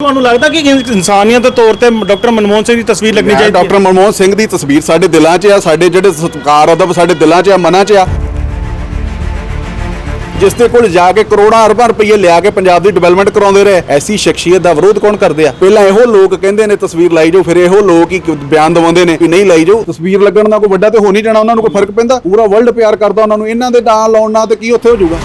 ਤੁਹਾਨੂੰ ਲੱਗਦਾ ਕਿ ਇਨ- ਇਨਸਾਨੀਅਤ ਦੇ ਤੌਰ ਤੇ ਡਾਕਟਰ ਮਨਮੋਹਨ ਸਿੰਘ ਦੀ ਤਸਵੀਰ ਲੱਗਣੀ ਚਾਹੀਦੀ ਹੈ? ਡਾਕਟਰ ਮਨਮੋਹਨ ਸਿੰਘ ਦੀ ਤਸਵੀਰ ਸਾਡੇ ਦਿਲਾਂ 'ਚ ਆ ਸਾਡੇ ਜਿਹੜੇ ਸਤਕਾਰ ਅਦਬ ਸਾਡੇ ਦਿਲਾਂ 'ਚ ਆ ਮਨਾਂ 'ਚ ਆ। ਜਿਸ ਦੇ ਕੋਲ ਜਾ ਕੇ ਕਰੋੜਾਂ ਅਰਬਾਂ ਰੁਪਏ ਲਿਆ ਕੇ ਪੰਜਾਬ ਦੀ ਡਿਵੈਲਪਮੈਂਟ ਕਰਾਉਂਦੇ ਰਹੇ ਐਸੀ ਸ਼ਖਸੀਅਤ ਦਾ ਵਿਰੋਧ ਕੌਣ ਕਰਦੇ ਆ? ਪਹਿਲਾਂ ਇਹੋ ਲੋਕ ਕਹਿੰਦੇ ਨੇ ਤਸਵੀਰ ਲਾਈ ਜਾਓ ਫਿਰ ਇਹੋ ਲੋਕ ਹੀ ਬਿਆਨ ਦਵਾਉਂਦੇ ਨੇ ਵੀ ਨਹੀਂ ਲਾਈ ਜਾਓ। ਤਸਵੀਰ ਲੱਗਣ ਦਾ ਕੋਈ ਵੱਡਾ ਤੇ ਹੋ ਨਹੀਂ ਜਾਣਾ ਉਹਨਾਂ ਨੂੰ ਕੋਈ ਫ਼ਰਕ ਪੈਂਦਾ? ਪੂਰਾ ਵਰਲਡ ਪਿਆਰ ਕਰਦਾ ਉਹਨਾਂ ਨੂੰ ਇਹਨਾਂ ਦੇ ਨਾਂ ਲਾਉਣ ਨਾਲ ਤੇ ਕੀ ਉੱਥੇ ਹੋ ਜਾਊਗਾ?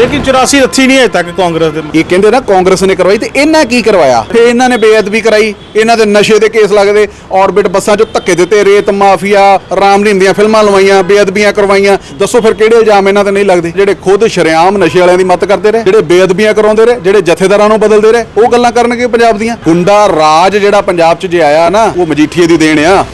ਲੇਕਿਨ 84 ਰੱਥੀ ਨਹੀਂ ਹੈ ਤੱਕ ਕਾਂਗਰਸ ਦੇ ਇਹ ਕਹਿੰਦੇ ਨਾ ਕਾਂਗਰਸ ਨੇ ਕਰਵਾਈ ਤੇ ਇਹਨਾਂ ਕੀ ਕਰਵਾਇਆ? ਫੇ ਇਹਨਾਂ ਨੇ ਬੇਅਦਬੀ ਕਰਾਈ, ਇਹਨਾਂ ਦੇ ਨਸ਼ੇ ਦੇ ਕੇਸ ਲੱਗਦੇ ਆਰਬਿਟ ਬੱਸਾਂ 'ਚ ਧੱਕੇ ਦਿੱਤੇ, ਰੇਤ ਮਾਫੀਆ, ਰਾਮ ਨੀਂਦ ਦੀਆਂ ਫਿਲਮਾਂ ਲਵਾਈਆਂ, ਬੇਅਦਬੀਆਂ ਕਰਵਾਈਆਂ। ਦੱਸੋ ਫਿਰ ਕਿਹੜੇ ਇਲਜ਼ਾਮ ਇਹਨਾਂ ਤੇ ਨਹੀਂ ਲੱਗਦੇ? ਜਿਹੜੇ ਖੁਦ ਸ਼ਰੇਆਮ ਨਸ਼ੇ ਵਾਲਿਆਂ ਦੀ ਮਦਦ ਕਰਦੇ ਰਹੇ, ਜਿਹੜੇ ਬੇਅਦਬੀਆਂ ਕਰਾਉਂਦੇ ਰਹੇ, ਜਿਹੜੇ ਜਥੇਦਾਰਾਂ ਨੂੰ ਬਦਲਦੇ ਰਹੇ, ਉਹ ਗੱਲਾਂ ਕਰਨਗੇ ਪੰਜਾਬ ਦੀਆਂ। ਗੁੰਡਾ ਰਾਜ ਜਿਹੜਾ ਪੰਜਾਬ 'ਚ ਜੇ ਆਇਆ ਨਾ, ਉਹ ਮਜੀਠੀਏ ਦੀ ਦੇਣ ਆ।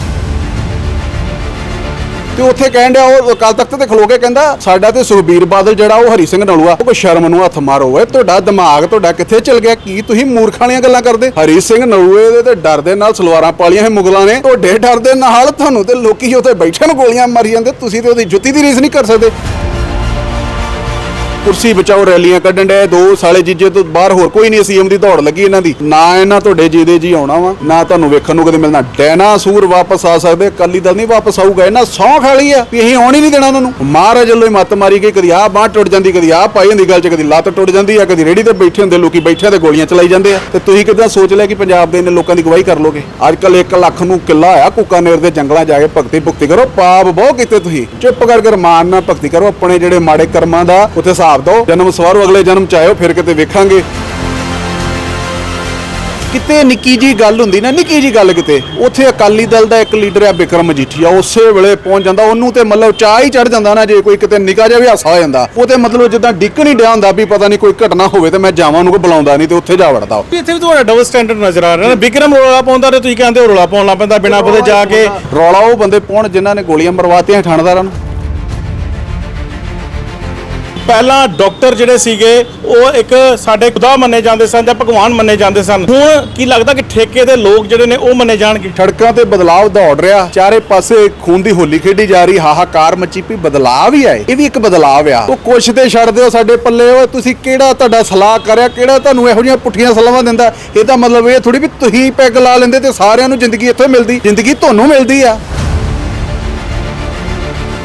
ਤੇ ਉੱਥੇ ਕਹਿਣ ਡਿਆ ਉਹ ਕੱਲ ਤੱਕ ਤੇ ਖਲੋ ਕੇ ਕਹਿੰਦਾ, ਸਾਡਾ ਤੇ ਸੁਖਬੀਰ ਬਾਦਲ ਜਿਹੜਾ ਉਹ ਹਰੀ ਸਿੰਘ ਨਲੂਆ ਉਹ ਕੋਈ ਸ਼ਰਮ ਨੂੰ ਹੱਥ ਮਾਰੋ ਓਏ, ਤੁਹਾਡਾ ਦਿਮਾਗ ਤੁਹਾਡਾ ਕਿੱਥੇ ਚਲ ਗਿਆ? ਕੀ ਤੁਸੀਂ ਮੂਰਖਾਂ ਵਾਲੀਆਂ ਗੱਲਾਂ ਕਰਦੇ? ਹਰੀ ਸਿੰਘ ਨਲੂਏ ਦੇ ਤੇ ਡਰ ਦੇ ਨਾਲ ਸਲਵਾਰਾਂ ਪਾਲੀਆਂ ਹੈ ਮੁਗਲਾਂ ਨੇ, ਤੁਹਾਡੇ ਡਰ ਦੇ ਨਾਲ ਤੁਹਾਨੂੰ ਤੇ ਲੋਕੀ ਉੱਥੇ ਬੈਠੇ ਨੂੰ, ਗੋਲੀਆਂ ਮਾਰੀ ਜਾਂਦੇ, ਤੁਸੀਂ ਤੇ ਉਹਦੀ ਜੁੱਤੀ ਦੀ ਰੀਸ ਨਹੀਂ ਕਰ ਸਕਦੇ। ਕੁਰਸੀ ਬਚਾਓ ਰੈਲੀਆਂ ਕੱਢਣ ਡਏ, ਦੋ ਸਾਲੇ ਜੀਜੇ ਤੋਂ ਬਾਹਰ ਹੋਰ ਕੋਈ ਨਹੀਂ ਸੀਐਮ ਦੀ ਦੌੜ ਲੱਗੀ ਇਹਨਾਂ ਦੀ। ਨਾ ਇਹਨਾਂ ਤੁਹਾਡੇ ਜੀਦੇ ਜੀ ਆਉਣਾ ਵਾ, ਨਾ ਤੁਹਾਨੂੰ ਵੇਖਣ ਨੂੰ ਕਦੇ ਮਿਲਣਾ। ਡੈਨਾਸੂਰ ਵਾਪਸ ਆ ਸਕਦੇ, ਅਕਾਲੀ ਦਲ ਨਹੀਂ ਵਾਪਸ ਆਊਗਾ ਇਹਨਾਂ ਸੌਂ ਖਾਲੀ ਆ ਵੀ ਅਸੀਂ ਆਉਣ ਹੀ ਨਹੀਂ ਦੇਣਾ ਉਹਨਾਂ ਨੂੰ। ਮਹਾਰਾਜ ਵੱਲੋਂ ਮੱਤ ਮਾਰੀ ਗਈ, ਕਦੀ ਆਹ ਬਾਂਹ ਟੁੱਟ ਜਾਂਦੀ, ਕਦੀ ਆਹ ਪਾਈ ਹੁੰਦੀ ਗੱਲ 'ਚ, ਕਦੀ ਲੱਤ ਟੁੱਟ ਜਾਂਦੀ ਆ, ਕਦੀ ਰੇੜੀ ਤੇ ਬੈਠੇ ਹੁੰਦੇ, ਲੋਕੀ ਬੈਠਿਆਂ ਤੇ ਗੋਲੀਆਂ ਚਲਾਈ ਜਾਂਦੇ ਆ। ਤੇ ਤੁਸੀਂ ਕਿਦਾਂ ਸੋਚ ਲਿਆ ਕਿ ਪੰਜਾਬ ਦੇ ਇੰਨੇ ਲੋਕਾਂ ਦੀ ਗਵਾਹੀ ਕਰ ਲੋਗੇ? ਅੱਜ ਕੱਲ 1 ਲੱਖ ਨੂੰ ਕਿੱਲਾ ਆ ਕੁਕਾਨੇਰ ਦੇ ਜੰਗਲਾਂ ਜਾ ਕੇ ਭਗਤੀ ਭੁਗਤੀ ਕਰੋ, ਪਾਪ ਬਹੁਤ ਕੀਤੇ ਤੁਸੀਂ। ਚੁੱਪ ਕਰਕੇ ਰਮਾਨ ਨਾਲ ਭਗਤੀ ਕਰੋ, ਆਪਣੇ ਜਿਹੜੇ ਮਾੜੇ ਕਰਮਾਂ ਦਾ ਉੱਥੇ ਹਿਸਾਬ ਦਿਓ। ਜਨਮ ਸਵਾਰੋ ਅਗਲੇ ਜਨਮ ਚ ਆਇਓ ਫਿਰ ਕਿਤੇ ਵੇਖਾਂਗੇ। ਕਿਤੇ ਨਿੱਕੀ ਜੀ ਗੱਲ ਹੁੰਦੀ ਨਾ ਨਿੱਕੀ ਜੀ ਗੱਲ ਕਿਤੇ ਉੱਥੇ ਅਕਾਲੀ ਦਲ ਦਾ ਇੱਕ ਲੀਡਰ ਆ ਬਿਕਰਮ ਮਜੀਠੀਆ ਉਸੇ ਵੇਲੇ ਪਹੁੰਚ ਜਾਂਦਾ ਉਹਨੂੰ ਤੇ ਮਤਲਬ ਚਾਹ ਹੀ ਚੜ ਜਾਂਦਾ ਨਾ ਜੇ ਕੋਈ ਕਿਤੇ ਨਿੱਕਾ ਜਿਹਾ ਵੀ ਹਾਸਾ ਹੋ ਜਾਂਦਾ। ਉਹ ਤੇ ਮਤਲਬ ਜਿੱਦਾਂ ਡਿੱਕ ਨਹੀਂ ਡਿਆ ਹੁੰਦਾ ਵੀ ਪਤਾ ਨਹੀਂ ਕੋਈ ਘਟਨਾ ਹੋਵੇ ਤੇ ਮੈਂ ਜਾਵਾਂ ਨੂੰ ਕੋਈ ਬੁਲਾਉਂਦਾ ਨਹੀਂ ਤੇ ਉੱਥੇ ਜਾ ਵੜਦਾ। ਉਹ। ਇੱਥੇ ਵੀ ਤੁਹਾਡਾ ਡਬਲ ਸਟੈਂਡਰਡ ਨਜ਼ਰ ਆ ਰਿਹਾ ਨਾ ਵਿਕਰਮ ਰੋਲਾ ਪਾਉਂਦਾ ਤੇ ਤੁਸੀਂ ਕਹਿੰਦੇ ਹੋ ਰੋਲਾ ਪਾਉਣ ਲੱਗ ਪੈਂਦਾ ਬਿਨਾਂ ਪਤੇ ਜਾ ਕੇ। ਰੌਲਾ ਉਹ ਬੰਦੇ ਪਾਉਣ ਜਿਨ੍ਹਾਂ ਨੇ ਗੋਲੀਆਂ ਮਰਵਾਤੀਆਂ ਥਾਣੇਦਾਰਾਂ ਨੂੰ। ਪਹਿਲਾਂ ਡਾਕਟਰ ਜਿਹੜੇ ਸੀਗੇ, ਉਹ ਇੱਕ ਸਾਡੇ ਖੁਦਾ ਮੰਨੇ ਜਾਂਦੇ ਸਨ ਜਾਂ ਭਗਵਾਨ ਮੰਨੇ ਜਾਂਦੇ ਸਨ। ਹੁਣ ਕੀ ਲੱਗਦਾ ਕਿ ਠੇਕੇ ਦੇ ਲੋਕ ਜਿਹੜੇ ਨੇ, ਉਹ ਮੰਨੇ ਜਾਣਗੇ? ਸੜਕਾਂ ਤੇ ਬਦਲਾਵ ਦੌੜ ਰਿਹਾ। ਚਾਰੇ ਪਾਸੇ ਖੂਨ ਦੀ ਹੋਲੀ ਖੇਡੀ ਜਾ ਰਹੀ, ਹਾਹਾਕਾਰ ਮੱਚੀ ਪਈ। ਬਦਲਾਅ ਵੀ ਆਏ ਇਹ। ਵੀ ਇੱਕ ਬਦਲਾਵ ਆ। ਉਹ ਕੁਛ ਤੇ ਛੱਡ ਦਿਓ ਸਾਡੇ ਪੱਲੇ। ਓਏ, ਤੁਸੀਂ ਕਿਹੜਾ ਤੁਹਾਡਾ ਸਲਾਹ ਕਰਿਆ? ਕਿਹੜਾ ਤੁਹਾਨੂੰ ਇਹੋ ਜਿਹੀਆਂ ਪੁੱਠੀਆਂ ਸਲਾਹਾਂ ਦਿੰਦਾ? ਇਹਦਾ ਮਤਲਬ ਇਹ ਥੋੜੀ ਵੀ ਤੁਸੀਂ ਪੈਗ ਲਾ ਲੈਂਦੇ ਤੇ ਸਾਰਿਆਂ ਨੂੰ ਜ਼ਿੰਦਗੀ ਇੱਥੇ ਮਿਲਦੀ। ਜ਼ਿੰਦਗੀ ਤੁਹਾਨੂੰ ਮਿਲਦੀ ਆ।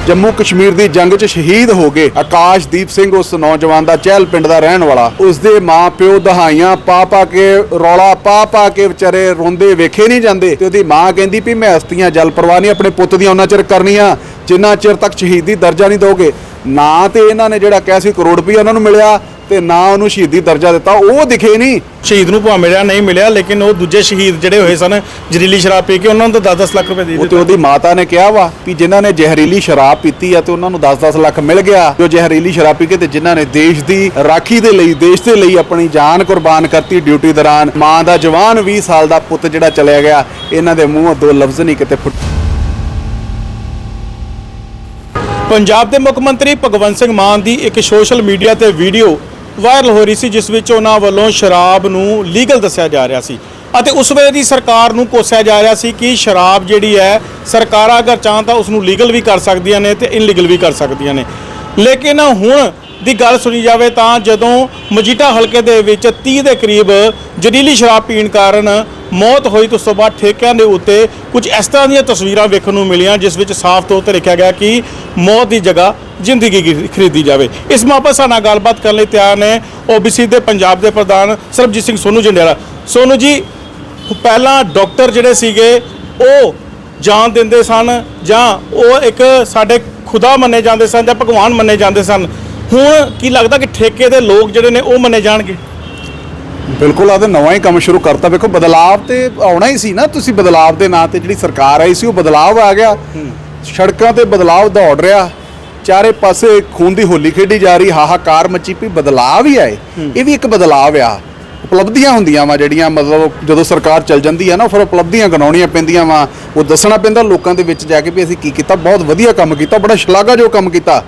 ਜੰਮੂ ਕਸ਼ਮੀਰ ਦੀ ਜੰਗ 'ਚ ਸ਼ਹੀਦ ਹੋ ਗਏ ਆਕਾਸ਼ਦੀਪ ਸਿੰਘ, ਉਸ ਨੌਜਵਾਨ ਦਾ ਚਹਿਲ ਪਿੰਡ ਦਾ ਰਹਿਣ ਵਾਲਾ। ਉਸ ਦੇ ਮਾਂ ਪਿਓ ਦਹਾਈਆਂ ਪਾ ਪਾ ਕੇ, ਰੌਲਾ ਪਾ ਪਾ ਕੇ ਵਿਚਾਰੇ ਰੋਂਦੇ ਵੇਖੇ ਨਹੀਂ ਜਾਂਦੇ ਤੇ ਉਹਦੀ ਮਾਂ ਕਹਿੰਦੀ ਵੀ ਮੈਂ ਹਸਤੀਆਂ, ਜਲ ਪ੍ਰਵਾਹ ਨਹੀਂ, ਆਪਣੇ ਪੁੱਤ ਦੀਆਂ ਉਹਨਾਂ ਚਿਰ ਕਰਨੀਆਂ, ਜਿੰਨਾ ਚਿਰ ਤੱਕ ਸ਼ਹੀਦੀ ਦਰਜਾ ਨਹੀਂ ਦੋਗੇ ਨਾ ਤੇ ਇਹਨਾਂ ਨੇ ਜਿਹੜਾ ਕਿਹਾ ਸੀ ਕਰੋੜ ਰੁਪਈਆ ਉਹਨਾਂ ਨੂੰ ਮਿਲਿਆ। ਤੇ ਨਾ ਉਹਨੂੰ ਸ਼ਹੀਦੀ ਦਰਜਾ ਦਿੱਤਾ ਉਹ ਦਿਖੇ ਨਹੀਂ। ਸ਼ਹੀਦ ਨੂੰ ਭਾਵੇਂ ਮਿਲਿਆ ਨਹੀਂ ਮਿਲਿਆ ਲੇਕਿਨ ਉਹ ਦੂਜੇ ਸ਼ਹੀਦ ਜਿਹੜੇ ਹੋਏ ਸਨ ਜ਼ਹਿਰੀਲੀ ਸ਼ਰਾਬ ਪੀ ਕੇ ਉਹਨਾਂ ਨੂੰ ਤਾਂ 10-10 ਲੱਖ ਰੁਪਏ ਦੇ ਉਹ ਤੇ ਦਿੱਤੇ। ਉਹਦੀ ਮਾਤਾ ਨੇ ਕਿਹਾ ਵਾ ਵੀ ਜਿਨ੍ਹਾਂ ਨੇ ਜ਼ਹਿਰੀਲੀ ਸ਼ਰਾਬ ਪੀਤੀ ਆ ਤੇ ਉਹਨਾਂ ਨੂੰ 10-10 ਲੱਖ ਮਿਲ ਗਿਆ। ਜੋ ਜ਼ਹਿਰੀਲੀ ਸ਼ਰਾਬ ਪੀ ਕੇ ਤੇ ਜਿਨ੍ਹਾਂ ਨੇ ਦੇਸ਼ ਦੀ ਰਾਖੀ ਦੇ ਲਈ ਦੇਸ਼ ਦੇ ਲਈ ਆਪਣੀ ਜਾਨ ਕੁਰਬਾਨ ਕਰਤੀ ਡਿਊਟੀ ਦੌਰਾਨ ਮਾਂ ਦਾ ਜਵਾਨ 20 ਸਾਲ ਦਾ ਪੁੱਤ ਜਿਹੜਾ ਚਲਿਆ ਗਿਆ ਇਹਨਾਂ ਦੇ ਮੂੰਹੋਂ ਦੋ ਲਫ਼ਜ਼ ਨਹੀਂ ਕਿਤੇ ਫੁੱਟ ਪੰਜਾਬ ਦੇ ਮੁੱਖ ਮੰਤਰੀ ਭਗਵੰਤ ਸਿੰਘ ਮਾਨ ਦੀ ਇੱਕ ਸੋਸ਼ਲ ਮੀਡੀਆ ਤੇ ਵੀਡੀਓ ਵਾਇਰਲ ਹੋ ਰਹੀ ਸੀ, ਜਿਸ ਵਿੱਚ ਉਹਨਾਂ ਵੱਲੋਂ ਸ਼ਰਾਬ ਨੂੰ ਲੀਗਲ ਦੱਸਿਆ ਜਾ ਰਿਹਾ ਸੀ। ਅਤੇ ਉਸ ਵੇਲੇ ਦੀ ਸਰਕਾਰ ਨੂੰ ਕੋਸਿਆ ਜਾ ਰਿਹਾ ਸੀ ਕਿ ਸ਼ਰਾਬ ਜਿਹੜੀ ਹੈ, ਸਰਕਾਰਾਂ ਅਗਰ ਚਾਹਣ ਤਾਂ ਉਸ ਨੂੰ ਲੀਗਲ ਵੀ ਕਰ ਸਕਦੀਆਂ ਨੇ ਤੇ ਇਨਲੀਗਲ ਵੀ ਕਰ ਸਕਦੀਆਂ ਨੇ। ਲੇਕਿਨ ਹੁਣ ਦੀ ਗੱਲ ਸੁਣੀ ਜਾਵੇ ਤਾਂ ਜਦੋਂ ਮਜੀਠਾ ਹਲਕੇ ਦੇ ਵਿੱਚ 30 ਦੇ ਕਰੀਬ ਜ਼ਹਿਰੀਲੀ ਸ਼ਰਾਬ ਪੀਣ ਕਾਰਨ ਮੌਤ ਹੋਈ, ਤੇ ਉਸ ਤੋਂ ਬਾਅਦ ਠੇਕਿਆਂ ਦੇ ਉੱਤੇ ਕੁਝ ਇਸ ਤਰ੍ਹਾਂ ਦੀਆਂ ਤਸਵੀਰਾਂ ਵੇਖਣ ਨੂੰ ਮਿਲੀਆਂ, ਜਿਸ ਵਿੱਚ ਸਾਫ਼ ਤੌਰ ਤੇ ਲਿਖਿਆ ਗਿਆ ਕਿ ਮੌਤ ਦੀ ਜਗ੍ਹਾ ਜ਼ਿੰਦਗੀ ਖਰੀਦੀ ਜਾਵੇ। ਇਸ ਸਾਡੇ ਨਾਲ ਗੱਲਬਾਤ ਕਰਨ ਲਈ ਤਿਆਰ ਨੇ ਓਬੀਸੀ ਦੇ ਪੰਜਾਬ ਦੇ ਪ੍ਰਧਾਨ ਸਰਬਜੀਤ ਸਿੰਘ ਸੋਨੂ ਜੰਡਿਆਲਾ। ਸੋਨੂ ਜੀ ਪਹਿਲਾਂ ਡਾਕਟਰ ਜਿਹੜੇ ਸੀਗੇ ਉਹ ਜਾਨ ਦਿੰਦੇ ਸਨ ਜਾਂ ਉਹ ਇੱਕ ਸਾਡੇ ਖੁਦਾ ਮੰਨੇ ਜਾਂਦੇ ਸਨ ਜਾਂ ਭਗਵਾਨ ਮੰਨੇ ਜਾਂਦੇ ਸਨ? ਹੁਣ ਕੀ ਲੱਗਦਾ ਕਿ ਠੇਕੇ ਦੇ ਲੋਕ ਜਿਹੜੇ ਨੇ ਉਹ ਮੰਨੇ ਜਾਣਗੇ? ਬਿਲਕੁਲ ਆ ਤੇ ਨਵਾਂ ਹੀ ਕੰਮ ਸ਼ੁਰੂ ਕਰਤਾ। ਵੇਖੋ ਬਦਲਾਵ ਤੇ ਆਉਣਾ ਹੀ ਸੀ ਨਾ। ਤੁਸੀਂ ਬਦਲਾਵ ਦੇ ਨਾਂ ਤੇ ਜਿਹੜੀ ਸਰਕਾਰ ਆਈ ਸੀ ਉਹ ਬਦਲਾਵ ਆ ਗਿਆ। ਸੜਕਾਂ ਤੇ ਬਦਲਾਵ ਦੌੜ ਰਿਹਾ। ਚਾਰੇ ਪਾਸੇ ਖੂਨ ਦੀ ਹੋਲੀ ਖੇਡੀ ਜਾ ਰਹੀ, ਹਾਹਾਕਾਰ ਮੱਚੀ ਪਈ, ਬਦਲਾਅ ਹੀ ਆਏ। ਇਹ ਵੀ ਇੱਕ ਬਦਲਾਵ ਆ। ਉਪਲਬਧੀਆਂ ਹੁੰਦੀਆਂ ਵਾ ਜਿਹੜੀਆਂ, ਮਤਲਬ ਜਦੋਂ ਸਰਕਾਰ ਚੱਲ ਜਾਂਦੀ ਆ ਨਾ, ਫਿਰ ਉਪਲਬਧੀਆਂ ਗਣਾਉਣੀਆਂ ਪੈਂਦੀਆਂ ਵਾ। ਉਹ ਦੱਸਣਾ ਪੈਂਦਾ ਲੋਕਾਂ ਦੇ ਵਿੱਚ ਜਾ ਕੇ ਵੀ ਅਸੀਂ ਕੀ ਕੀਤਾ, ਬਹੁਤ ਵਧੀਆ ਕੰਮ ਕੀਤਾ, ਬੜਾ ਸ਼ਲਾਘਾਯੋਗ ਕੰਮ ਕੀਤਾ।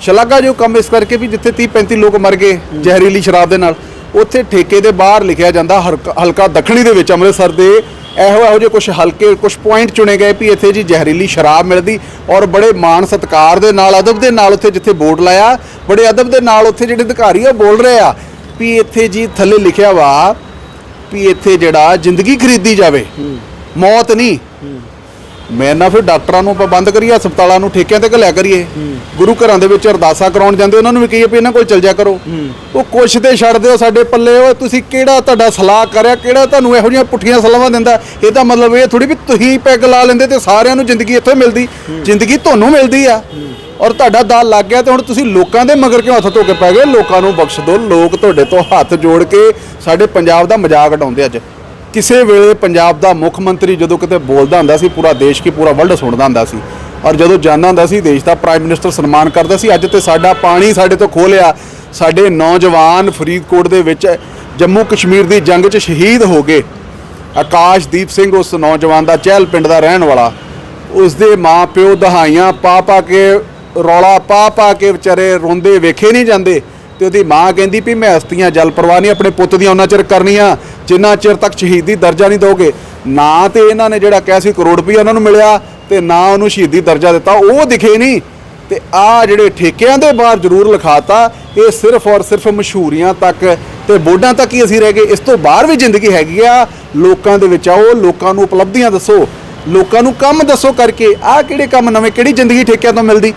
ਸ਼ਲਾਘਾਯੋਗ ਕੰਮ ਇਸ ਕਰਕੇ ਵੀ ਜਿੱਥੇ 30 35 ਲੋਕ ਮਰ ਗਏ ਜ਼ਹਿਰੀਲੀ ਸ਼ਰਾਬ ਦੇ ਨਾਲ, ਉੱਥੇ ਠੇਕੇ ਦੇ ਬਾਹਰ ਲਿਖਿਆ ਜਾਂਦਾ, ਹਲਕਾ- ਹਲਕਾ ਦੱਖਣੀ ਦੇ ਵਿੱਚ, ਅੰਮ੍ਰਿਤਸਰ ਦੇ ਇਹੋ ਇਹੋ ਜਿਹੇ ਕੁਝ ਹਲਕੇ ਕੁਝ ਪੁਆਇੰਟ ਚੁਣੇ ਗਏ ਵੀ ਇੱਥੇ ਜੀ ਜ਼ਹਿਰੀਲੀ ਸ਼ਰਾਬ ਮਿਲਦੀ ਔਰ ਬੜੇ ਮਾਣ ਸਤਕਾਰ ਦੇ ਨਾਲ, ਅਦਬ ਦੇ ਨਾਲ ਉੱਥੇ ਜਿੱਥੇ ਬੋਰਡ ਲਾਇਆ, ਬੜੇ ਅਦਬ ਦੇ ਨਾਲ ਉੱਥੇ ਜਿਹੜੇ ਅਧਿਕਾਰੀ ਆ ਉਹ ਬੋਲ ਰਹੇ ਆ ਵੀ ਇੱਥੇ ਜੀ ਥੱਲੇ ਲਿਖਿਆ ਵਾ ਵੀ ਇੱਥੇ ਜਿਹੜਾ ਜ਼ਿੰਦਗੀ ਖਰੀਦੀ ਜਾਵੇ, ਮੌਤ ਨਹੀਂ ਮੈਂ ਨਾ ਫਿਰ ਡਾਕਟਰਾਂ ਨੂੰ ਆਪਾਂ ਬੰਦ ਕਰੀਏ, ਹਸਪਤਾਲਾਂ ਨੂੰ, ਠੇਕਿਆਂ ਤੇ ਘੱਲਿਆ ਕਰੀਏ। ਗੁਰੂ ਘਰਾਂ ਦੇ ਵਿੱਚ ਅਰਦਾਸਾਂ ਕਰਾਉਣ ਜਾਂਦੇ, ਉਹਨਾਂ ਨੂੰ ਵੀ ਕਹੀਏ ਵੀ ਇਹਨਾਂ ਕੋਲ ਚਲ ਜਾ ਕਰੋ। ਉਹ ਕੁਛ ਤੇ ਛੱਡ ਦਿਓ ਸਾਡੇ ਪੱਲੇ ਉਹ ਤੁਸੀਂ ਕਿਹੜਾ ਤੁਹਾਡਾ ਸਲਾਹ ਕਰਿਆ, ਕਿਹੜਾ ਤੁਹਾਨੂੰ ਇਹੋ ਜਿਹੀਆਂ ਪੁੱਠੀਆਂ ਸਲਾਹਾਂ ਦਿੰਦਾ? ਇਹ ਤਾਂ ਮਤਲਬ ਇਹ ਥੋੜੀ ਵੀ ਤੁਸੀਂ ਪੈਗ ਲਾ ਲੈਂਦੇ ਤੇ ਸਾਰਿਆਂ ਨੂੰ ਜ਼ਿੰਦਗੀ ਇੱਥੇ ਮਿਲਦੀ। ਜ਼ਿੰਦਗੀ ਤੁਹਾਨੂੰ ਮਿਲਦੀ ਆ। ਔਰ ਤੁਹਾਡਾ ਦਾਲ ਲੱਗ ਗਿਆ ਤੇ ਹੁਣ ਤੁਸੀਂ ਲੋਕਾਂ ਦੇ ਮਗਰ ਕਿਉਂ ਹੱਥ ਧੋ ਕੇ ਪੈ ਗਏ? ਲੋਕਾਂ ਨੂੰ ਬਖਸ਼ ਦਿਓ, ਲੋਕ ਤੁਹਾਡੇ ਤੋਂ ਹੱਥ ਜੋੜ ਕੇ ਸਾਡੇ ਪੰਜਾਬ ਦਾ ਮਜ਼ਾਕ ਉਡਾਉਂਦੇ ਅੱਜ। ਕਿਸੇ ਵੇਲੇ ਪੰਜਾਬ ਦਾ ਮੁੱਖ ਮੰਤਰੀ ਜਦੋਂ ਕਿਤੇ ਬੋਲਦਾ ਹੁੰਦਾ ਸੀ, ਪੂਰਾ ਦੇਸ਼ ਕੀ ਪੂਰਾ ਵਰਲਡ ਸੁਣਦਾ ਹੁੰਦਾ ਸੀ। ਔਰ ਜਦੋਂ ਜਾਂਦਾ ਹੁੰਦਾ ਸੀ, ਦੇਸ਼ ਦਾ ਪ੍ਰਾਈਮ ਮਿਨਿਸਟਰ ਸਨਮਾਨ ਕਰਦਾ ਸੀ, ਅੱਜ ਤੇ ਸਾਡਾ ਪਾਣੀ ਸਾਡੇ ਤੋਂ ਖੋਹ ਸਾਡੇ ਨੌਜਵਾਨ ਫਰੀਦਕੋਟ ਦੇ ਵਿੱਚ ਜੰਮੂ ਕਸ਼ਮੀਰ ਦੀ ਜੰਗ 'ਚ ਸ਼ਹੀਦ ਹੋ ਗਏ। ਆਕਾਸ਼ਦੀਪ ਸਿੰਘ ਉਸ ਨੌਜਵਾਨ ਦਾ ਚਹਿਲ ਪਿੰਡ ਦਾ ਰਹਿਣ ਵਾਲਾ। ਉਸ ਦੇ ਮਾਂ ਪਿਓ ਦਹਾਈਆਂ ਪਾ ਪਾ ਕੇ ਰੌਲਾ ਪਾ ਪਾ ਕੇ ਵਿਚਾਰੇ ਰੋਂਦੇ ਵੇਖੇ ਨਹੀਂ ਜਾਂਦੇ। ਤੇ ਉਹਦੀ ਮਾਂ ਕਹਿੰਦੀ ਵੀ ਮੈਂ ਅਸਤੀਆਂ ਜਲ ਪ੍ਰਵਾਹ ਨਹੀਂ, ਆਪਣੇ ਪੁੱਤ ਦੀਆਂ ਉਹਨਾਂ ਚਿਰ ਕਰਨੀਆਂ। ਜਿੰਨਾ ਚਿਰ ਤੱਕ ਸ਼ਹੀਦੀ ਦਰਜਾ ਨਹੀਂ ਦੋਗੇ ਨਾ ਤੇ ਇਹਨਾਂ ਨੇ ਜਿਹੜਾ ਕਿਹਾ ਸੀ ਕਰੋੜ ਰੁਪਈਆ ਉਹਨਾਂ ਨੂੰ ਮਿਲਿਆ ਤੇ ਨਾ ਉਹਨੂੰ ਸ਼ਹੀਦੀ ਦਰਜਾ ਦਿੱਤਾ। ਉਹ ਦਿਖੇ ਨਹੀਂ। ਤੇ ਆ ਜਿਹੜੇ ਠੇਕਿਆਂ ਦੇ ਬਾਹਰ ਜ਼ਰੂਰ ਲਿਖਾਤਾ, ਇਹ ਸਿਰਫ ਔਰ ਸਿਰਫ ਮਸ਼ਹੂਰੀਆਂ ਤੱਕ ਤੇ ਬੋਰਡਾਂ ਤੱਕ ਹੀ ਅਸੀਂ ਰਹਿ ਗਏ। ਇਸ ਤੋਂ ਬਾਹਰ ਵੀ ਜ਼ਿੰਦਗੀ ਹੈਗੀ ਆ। ਲੋਕਾਂ ਦੇ ਵਿੱਚ ਆਓ, ਲੋਕਾਂ ਨੂੰ ਉਪਲਬਧੀਆਂ ਦੱਸੋ। ਲੋਕਾਂ ਨੂੰ ਕੰਮ ਦੱਸੋ ਕਰਕੇ। ਆਹ ਕਿਹੜੇ ਕੰਮ ਨਵੇਂ, ਕਿਹੜੀ ਜ਼ਿੰਦਗੀ ਠੇਕਿਆਂ ਤੋਂ ਮਿਲਦੀ?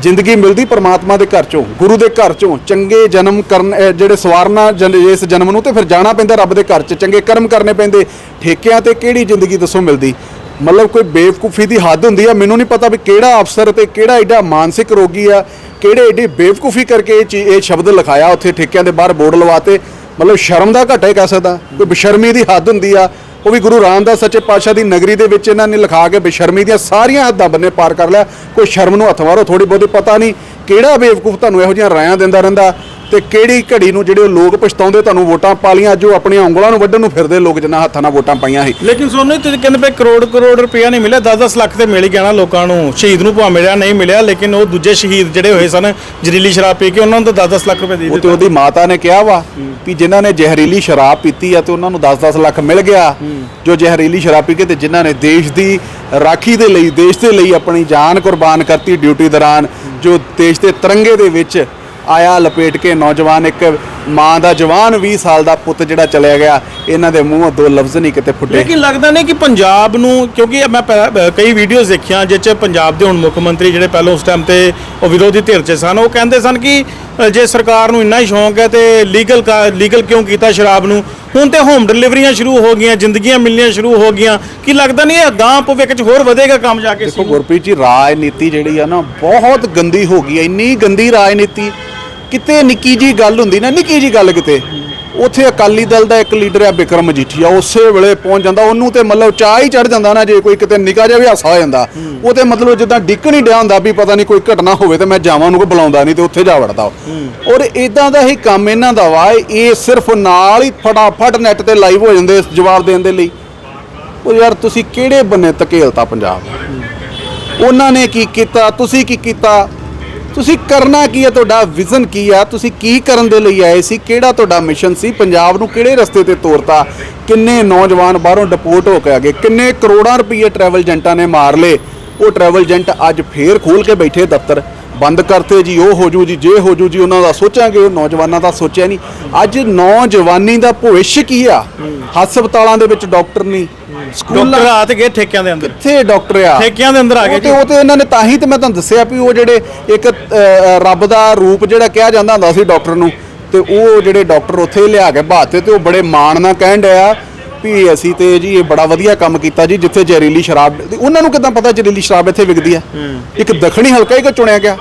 ਜ਼ਿੰਦਗੀ ਮਿਲਦੀ ਪਰਮਾਤਮਾ ਦੇ ਘਰ ਚੋਂ, ਗੁਰੂ ਦੇ ਘਰ ਚੋਂ, ਚੰਗੇ ਜਨਮ ਕਰਨ ਜਿਹੜੇ ਸਵਾਰਨਾ ਜਨ- ਇਸ ਜਨਮ ਨੂੰ ਤੇ ਫਿਰ ਜਾਣਾ ਪੈਂਦਾ ਰੱਬ ਦੇ ਘਰ 'ਚ, ਚੰਗੇ ਕਰਮ ਕਰਨੇ ਪੈਂਦੇ। ਠੇਕਿਆਂ ਤੇ ਕਿਹੜੀ ਜ਼ਿੰਦਗੀ ਦੱਸੋ ਮਿਲਦੀ? ਮਤਲਬ ਕੋਈ ਬੇਵਕੂਫੀ ਦੀ ਹੱਦ ਹੁੰਦੀ ਆ, ਮੈਨੂੰ ਨਹੀਂ ਪਤਾ ਵੀ ਕਿਹੜਾ ਅਫਸਰ ਤੇ ਕਿਹੜਾ ਐਡਾ ਮਾਨਸਿਕ ਰੋਗੀ ਆ, ਕਿਹੜੇ ਐਡੀ ਬੇਵਕੂਫੀ ਕਰਕੇ ਇਹ ਚੀ- ਇਹ ਸ਼ਬਦ ਲਿਖਾਇਆ ਉੱਥੇ ਠੇਕਿਆਂ ਦੇ ਬਾਹਰ ਬੋਰਡ ਲਵਾਤੇ। ਮਤਲਬ ਸ਼ਰਮ ਦਾ ਘਟਾ ਹੀ ਕਹਿ ਸਕਦਾ, ਕੋਈ ਬੇਸ਼ਰਮੀ ਦੀ ਹੱਦ ਹੁੰਦੀ ਆ। ਉਹ ਵੀ ਗੁਰੂ ਰਾਮਦਾਸ ਸੱਚੇ ਪਾਤਸ਼ਾਹ ਦੀ ਨਗਰੀ ਦੇ ਵਿੱਚ ਇਹਨਾਂ ਨੇ ਲਿਖਾ ਕੇ ਬੇਸ਼ਰਮੀ ਦੀਆਂ ਸਾਰੀਆਂ ਹੱਦਾਂ ਬੰਨੇ ਪਾਰ ਕਰ ਲਿਆ। ਕੋਈ ਸ਼ਰਮ ਨੂੰ ਹੱਥ ਮਾਰੋ ਥੋੜੀ ਬਹੁਤੀ ਪਤਾ ਨਹੀਂ ਕਿਹੜਾ ਬੇਵਕੂਫ ਤੁਹਾਨੂੰ ਇਹੋ ਜਿਹੀਆਂ ਰਾਇਆਂ ਦਿੰਦਾ ਰਹਿੰਦਾ। ਤੇ ਕਿਹੜੀ ਘੜੀ ਨੂੰ ਜਿਹੜੇ ਲੋਕ ਪਛਤਾਉਂਦੇ ਤੁਹਾਨੂੰ ਵੋਟਾਂ ਪਾ ਲੀਆਂ ਜੋ ਆਪਣੀਆਂ ਉਂਗਲਾਂ ਨੂੰ ਵੱਢਣ ਨੂੰ ਫਿਰਦੇ ਲੋਕ ਜਿੰਨਾ ਹੱਥਾਂ ਨਾਲ ਵੋਟਾਂ ਪਾਈਆਂ ਸੀ। ਲੇਕਿਨ ਸੋਨੂੰ ਤੁਸੀਂ ਕਹਿੰਦੇ ਪਏ ਕਰੋੜ ਕਰੋੜ ਰੁਪਇਆ ਨਹੀਂ ਮਿਲਿਆ 10-10 ਲੱਖ ਤੇ ਮਿਲ ਗਿਆ ਨਾ ਲੋਕਾਂ ਨੂੰ। ਸ਼ਹੀਦ ਨੂੰ ਭਾਵੇਂ ਮਿਲਿਆ ਨਹੀਂ ਮਿਲਿਆ ਲੇਕਿਨ ਉਹ ਦੂਜੇ ਸ਼ਹੀਦ ਜਿਹੜੇ ਹੋਏ ਸਨ ਜ਼ਹਿਰੀਲੀ ਸ਼ਰਾਬ ਪੀ ਕੇ ਉਹਨਾਂ ਨੂੰ ਤਾਂ 10-10 ਲੱਖ ਰੁਪਏ ਦੇ ਉਹ ਤੇ ਦਿੱਤੇ। ਉਹਦੀ ਮਾਤਾ ਨੇ ਕਿਹਾ ਵਾ ਵੀ ਜਿਨ੍ਹਾਂ ਨੇ ਜ਼ਹਿਰੀਲੀ ਸ਼ਰਾਬ ਪੀਤੀ ਆ ਤੇ ਉਹਨਾਂ ਨੂੰ 10-10 ਲੱਖ ਮਿਲ ਗਿਆ। ਜੋ ਜ਼ਹਿਰੀਲੀ ਸ਼ਰਾਬ ਪੀ ਕੇ ਤੇ ਜਿਨ੍ਹਾਂ ਨੇ ਦੇਸ਼ ਦੀ ਰਾਖੀ ਦੇ ਲਈ ਦੇਸ਼ ਦੇ ਲਈ ਆਪਣੀ ਜਾਨ ਕੁਰਬਾਨ ਕਰਤੀ ਡਿਊਟੀ ਦੌਰਾਨ ਜੋ ਦੇਸ਼ ਦੇ ਤਿਰੰਗੇ ਦੇ ਵਿੱਚ ਆਇਆ ਲਪੇਟ ਕੇ ਨੌਜਵਾਨ ਇੱਕ ਮਾਂ ਦਾ ਜਵਾਨ 20 ਸਾਲ ਦਾ ਪੁੱਤ ਜਿਹੜਾ ਚਲਿਆ ਗਿਆ ਇਹਨਾਂ ਦੇ ਮੂੰਹੋਂ ਦੋ ਲਫ਼ਜ਼ ਨਹੀਂ ਕਿਤੇ ਫੁੱਟੇ। ਲੇਕਿਨ ਲੱਗਦਾ ਨਹੀਂ ਕਿ ਪੰਜਾਬ ਨੂੰ ਕਿਉਂਕਿ ਮੈਂ ਕਈ ਵੀਡੀਓਜ਼ ਦੇਖੀਆਂ ਜਿਸ ਚ ਪੰਜਾਬ ਦੇ ਹੁਣ ਮੁੱਖ ਮੰਤਰੀ ਜਿਹੜੇ ਪਹਿਲਾਂ ਉਸ ਟਾਈਮ ਤੇ ਉਹ ਵਿਰੋਧੀ ਧਿਰ 'ਚ ਸਨ ਉਹ ਕਹਿੰਦੇ ਸਨ ਕਿ ਜੇ ਸਰਕਾਰ ਨੂੰ ਇੰਨਾ ਹੀ ਸ਼ੌਂਕ ਹੈ ਤੇ ਲੀਗਲ ਲੀਗਲ ਕਿਉਂ ਕੀਤਾ ਸ਼ਰਾਬ ਨੂੰ? ਹੁਣ ਤੇ ਹੋਮ ਡਿਲੀਵਰੀਆਂ ਸ਼ੁਰੂ ਹੋ ਗਈਆਂ ਜ਼ਿੰਦਗੀਆਂ ਮਿਲਣੀਆਂ ਸ਼ੁਰੂ ਹੋ ਗਈਆਂ। ਕੀ ਲੱਗਦਾ ਨਹੀਂ ਇਹ ਅਗਾਂਹ ਭਵਿੱਖ 'ਚ ਹੋਰ ਵਧੇਗਾ ਕੰਮ ਜਾ ਕੇ ਦੇਖੋ ਗੁਰਪ੍ਰੀਤ ਜੀ ਰਾਜਨੀਤੀ ਜਿਹੜੀ ਆ ਨਾ ਬਹੁਤ ਗੰਦੀ ਹੋ ਗਈ ਹੈ ਇੰਨੀ ਗੰਦੀ ਰਾਜਨੀਤੀ। ਕਿਤੇ ਨਿੱਕੀ ਜੀ ਗੱਲ ਹੁੰਦੀ ਨਾ, ਨਿੱਕੀ ਜੀ ਗੱਲ ਕਿਤੇ, ਉੱਥੇ ਅਕਾਲੀ ਦਲ ਦਾ ਇੱਕ ਲੀਡਰ ਹੈ ਬਿਕਰਮ ਮਜੀਠੀਆ ਉਸੇ ਵੇਲੇ ਪਹੁੰਚ ਜਾਂਦਾ, ਉਹਨੂੰ ਤੇ ਮਤਲਬ ਚਾਹ ਹੀ ਚੜ ਜਾਂਦਾ ਨਾ, ਜੇ ਕੋਈ ਕਿਤੇ ਨਿੱਕਾ ਜਿਹਾ ਵੀ ਹਾਸਾ ਹੋ ਜਾਂਦਾ, ਉਹ ਤੇ ਮਤਲਬ ਜਿੱਦਾਂ ਡਿੱਕਣ ਹੀ ਡਿਆ ਹੁੰਦਾ ਵੀ ਪਤਾ ਨਹੀਂ ਕੋਈ ਘਟਨਾ ਹੋਵੇ ਤੇ ਮੈਂ ਜਾਵਾਂ, ਉਹਨੂੰ ਕੋਈ ਬੁਲਾਉਂਦਾ ਨਹੀਂ ਤੇ ਉੱਥੇ ਜਾ ਵੜਦਾ ਔਰ ਇਦਾਂ ਦਾ ਹੀ ਕੰਮ ਇਹਨਾਂ ਦਾ ਵਾ, ਇਹ ਸਿਰਫ ਨਾਲ ਹੀ ਫਟਾਫਟ ਨੈਟ ਤੇ ਲਾਈਵ ਹੋ ਜਾਂਦੇ, ਜਵਾਬ ਦੇਣ ਦੇ ਲਈ। ਉਹ ਯਾਰ ਤੁਸੀਂ ਕਿਹੜੇ ਬੰਨੇ ਧਕੇਲਤਾ ਪੰਜਾਬ? ਉਹਨਾਂ ਨੇ ਕੀ ਕੀਤਾ, ਤੁਸੀਂ ਕੀ ਕੀਤਾ? ਤੁਸੀਂ ਕਰਨਾ ਕੀ ਹੈ? ਤੁਹਾਡਾ ਵਿਜ਼ਨ ਕੀ ਆ? ਤੁਸੀਂ ਕੀ ਕਰਨ ਦੇ ਲਈ ਆਏ ਸੀ? ਕਿਹੜਾ ਤੁਹਾਡਾ ਮਿਸ਼ਨ ਸੀ? ਪੰਜਾਬ ਨੂੰ ਕਿਹੜੇ ਰਸਤੇ ਤੇ ਤੋਰਤਾ? ਕਿੰਨੇ ਨੌਜਵਾਨ ਬਾਹਰੋਂ ਡਿਪੋਰਟ ਹੋ ਕੇ ਆ ਗਏ? ਕਿੰਨੇ ਕਰੋੜਾਂ ਰੁਪਏ ਟਰੈਵਲ ਏਜੰਟਾਂ ਨੇ ਮਾਰ ਲਏ? ਉਹ ਟਰੈਵਲ ਏਜੰਟ ਅੱਜ ਫੇਰ ਖੋਲ ਕੇ ਬੈਠੇ ਦਫ਼ਤਰ। ਬੰਦ ਕਰਤੇ ਜੀ ਉਹ ਹੋ ਜੂ ਜੀ ਜੇ ਹੋ ਜੂ ਜੀ ਉਹਨਾਂ ਦਾ ਸੋਚਾਂਗੇ ਉਹ ਨੌਜਵਾਨਾਂ ਦਾ ਸੋਚਿਆ ਨਹੀਂ। ਅੱਜ ਨੌਜਵਾਨੀ ਦਾ ਭਵਿੱਖ ਕੀ ਆ? ਹਸਪਤਾਲਾਂ ਦੇ ਵਿੱਚ ਡਾਕਟਰ ਨਹੀਂ ਸਕੂਲਾਂ ਡਾਕਟਰ ਆ ਤੇ ਗਏ ਠੇਕਿਆਂ ਦੇ ਅੰਦਰ। ਕਿੱਥੇ ਡਾਕਟਰ ਆ? ਠੇਕਿਆਂ ਦੇ ਅੰਦਰ ਆ ਗਏ ਤੇ ਉਹ ਤੇ ਇਹਨਾਂ ਨੇ ਤਾਂ ਹੀ ਤੇ ਮੈਂ ਤੁਹਾਨੂੰ ਦੱਸਿਆ ਵੀ ਉਹ ਜਿਹੜੇ ਇੱਕ ਰੱਬ ਦਾ ਰੂਪ ਜਿਹੜਾ ਕਿਹਾ ਜਾਂਦਾ ਹੁੰਦਾ ਸੀ ਡਾਕਟਰ ਨੂੰ ਤੇ ਉਹ ਜਿਹੜੇ ਡਾਕਟਰ ਉੱਥੇ ਲਿਆ ਕੇ ਬਾਤੇ ਤੇ ਉਹ ਬੜੇ ਮਾਣ ਨਾਲ ਕਹਿਣ ਡਿਆ ਵੀ ਅਸੀਂ ਤੇ ਜੀ ਇਹ ਬੜਾ ਵਧੀਆ ਕੰਮ ਕੀਤਾ ਜੀ ਜਿੱਥੇ ਜ਼ਹਿਰੀਲੀ ਸ਼ਰਾਬ ਤੇ ਉਹਨਾਂ ਨੂੰ ਕਿਦਾਂ ਪਤਾ ਜ਼ਹਿਰੀਲੀ ਸ਼ਰਾਬ ਇੱਥੇ ਵਿਕਦੀ ਆ ਇੱਕ ਦੱਖਣੀ ਹਲਕਾ ਹੀ ਕੋ ਚੁਣਿਆ ਗਿਆ?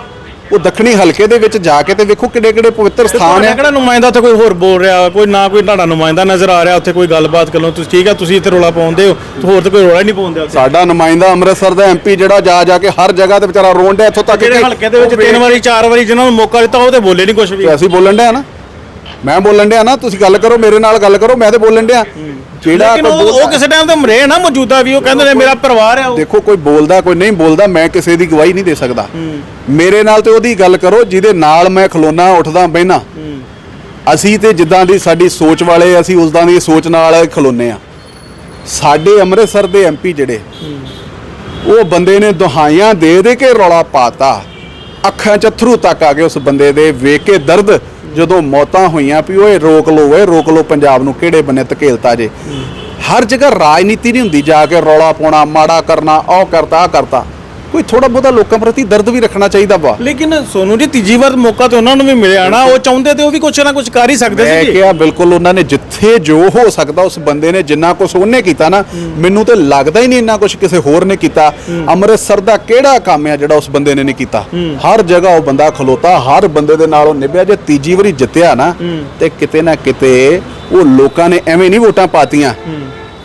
ਉਹ ਦੱਖਣੀ ਹਲਕੇ ਦੇ ਵਿੱਚ ਜਾ ਕੇ ਤੇ ਵੇਖੋ ਕਿਹੜੇ ਕਿਹੜੇ ਪਵਿੱਤਰ ਸਥਾਨ ਆ ਕਿਹੜਾ ਨੁਮਾਇੰਦਾ ਉੱਥੇ ਕੋਈ ਹੋਰ ਬੋਲ ਰਿਹਾ ਕੋਈ ਨਾ ਕੋਈ ਤੁਹਾਡਾ ਨੁਮਾਇੰਦਾ ਨਜ਼ਰ ਆ ਰਿਹਾ ਉੱਥੇ ਕੋਈ ਗੱਲਬਾਤ ਕਰ ਲਓ ਤੁਸੀਂ ਠੀਕ ਆ ਤੁਸੀਂ ਇੱਥੇ ਰੋਲਾ ਪਾਉਂਦੇ ਹੋ ਤੇ ਹੋਰ ਤੇ ਕੋਈ ਰੋਲਾ ਹੀ ਨਹੀਂ ਪਾਉਂਦੇ ਉੱਥੇ? ਸਾਡਾ ਨੁਮਾਇੰਦਾ ਅੰਮ੍ਰਿਤਸਰ ਦਾ ਐਮਪੀ ਜਿਹੜਾ ਜਾ ਜਾ ਕੇ ਹਰ ਜਗ੍ਹਾ ਤੇ ਵਿਚਾਰਾ ਰੋਣ ਡਿਆ ਇੱਥੋਂ ਤੱਕ ਜਿਹੜੇ ਕਿ ਹਲਕੇ ਦੇ ਵਿੱਚ ਤਿੰਨ ਵਾਰੀ ਚਾਰ ਵਾਰੀ ਜਿਨ੍ਹਾਂ ਨੂੰ ਮੌਕਾ ਦਿੱਤਾ ਉਹ ਤੇ ਬੋਲੇ ਨਹੀਂ ਕੁਝ ਵੀ। ਤੇ ਅਸੀਂ ਬੋਲਣ ਡਿਆ ਨਾ। ਮੈਂ ਬੋਲਣ ਡਿਆ ਨਾ ਤੁਸੀਂ ਗੱਲ ਕਰੋ ਮੇਰੇ ਨਾਲ ਗੱਲ ਕਰੋ ਮੈਂ ਤੇ ਬੋਲਣ ਡਿਆ। ਜਿਹੜਾ ਲੇਕਿਨ ਉਹ ਕਿਸੇ ਟਾਈਮ ਤੇ ਮਰੇ ਨਾ ਮੌਜੂਦਾ ਵੀ ਉਹ ਕਹਿੰਦੇ ਨੇ ਮੇਰਾ ਪਰਿਵਾਰ ਆ ਉਹ। ਦੇਖੋ ਕੋਈ ਬੋਲਦਾ ਕੋਈ ਨਹੀਂ ਬੋਲਦਾ ਮੈਂ ਕਿਸੇ ਦੀ ਗਵਾਹੀ ਨਹੀਂ ਦੇ ਸਕਦਾ। ਮੇਰੇ ਨਾਲ ਤੇ ਉਹਦੀ ਗੱਲ ਕਰੋ ਜਿਹਦੇ ਨਾਲ ਮੈਂ ਖਲੋਣਾ ਉੱਠਦਾ ਬਹਿਣਾ ਅਸੀਂ ਤੇ ਜਿੱਦਾਂ ਦੀ ਸਾਡੀ ਸੋਚ ਵਾਲੇ ਅਸੀਂ ਉਸਦਾਂ ਦੀ ਸੋਚ ਨਾਲ ਖਲੋਨੇ ਆ। ਸਾਡੇ ਅੰਮ੍ਰਿਤਸਰ ਦੇ ਐਮਪੀ ਜਿਹੜੇ ਉਹ ਬੰਦੇ ਨੇ ਦੁਹਾਈਆਂ ਦੇ ਦੇ ਕੇ ਰੌਲਾ ਪਾਤਾ। ਅੱਖਾਂ 'ਚ ਅਥਰੂ ਤੱਕ ਆ ਗਏ ਉਸ ਬੰਦੇ ਦੇ ਵੇਖ ਕੇ ਦਰਦ ਜਦੋਂ ਮੌਤਾਂ ਹੋਈਆਂ ਵੀ ਓਏ ਰੋਕ ਲਓ, ਓਏ ਰੋਕ ਲਓ ਪੰਜਾਬ ਨੂੰ ਕਿਹੜੇ ਬੰਨੇ ਧਕੇਲਤਾ ਜੇ। ਹਰ ਜਗ੍ਹਾ ਰਾਜਨੀਤੀ ਨਹੀਂ ਹੁੰਦੀ, ਜਾ ਕੇ ਰੌਲਾ ਪਾਉਣਾ, ਮਾੜਾ ਕਰਨਾ ਉਹ ਕਰਤਾ ਆ ਕਰਤਾ। ਕੋਈ ਥੋੜਾ ਬਹੁਤਾ ਲੋਕਾਂ ਪ੍ਰਤੀ ਦਰਦ ਵੀ ਰੱਖਣਾ ਚਾਹੀਦਾ ਵਾ। ਲੇਕਿਨ ਸੋਨੂ ਜੀ ਤੀਜੀ ਵਾਰ ਮੌਕਾ ਤੇ ਉਹਨਾਂ ਨੂੰ ਵੀ ਮਿਲਿਆ ਨਾ ਉਹ ਚਾਹੁੰਦੇ ਤੇ ਉਹ ਵੀ ਕੁਛ ਨਾ ਕੁਛ ਕਰ ਹੀ ਸਕਦੇ ਮੈਂ ਸੀ ਜੀ। ਕਿਹਾ ਬਿਲਕੁਲ ਉਹਨਾਂ ਨੇ ਜਿੱਥੇ ਜੋ ਹੋ ਸਕਦਾ ਉਸ ਬੰਦੇ ਨੇ ਜਿੰਨਾ ਕੁਝ ਉਹਨੇ ਕੀਤਾ ਨਾ ਮੈਨੂੰ ਤੇ ਲੱਗਦਾ ਹੀ ਨਹੀਂ ਇੰਨਾ ਕੁਝ ਕਿਸੇ ਹੋਰ ਨੇ ਕੀਤਾ। ਅੰਮ੍ਰਿਤਸਰ ਦਾ ਕਿਹੜਾ ਕੰਮ ਆ ਜਿਹੜਾ ਉਸ ਬੰਦੇ ਨੇ ਨਹੀਂ ਕੀਤਾ? ਹਰ ਜਗ੍ਹਾ ਉਹ ਬੰਦਾ ਖਲੋਤਾ ਹਰ ਬੰਦੇ ਦੇ ਨਾਲ ਉਹ ਨਿਭਿਆ। ਜੇ ਤੀਜੀ ਵਾਰੀ ਜਿੱਤਿਆ ਨਾ ਤੇ ਕਿਤੇ ਨਾ ਕਿਤੇ ਉਹ ਲੋਕਾਂ ਨੇ ਐਵੇਂ ਨਹੀਂ ਵੋਟਾਂ ਪਾਤੀਆਂ।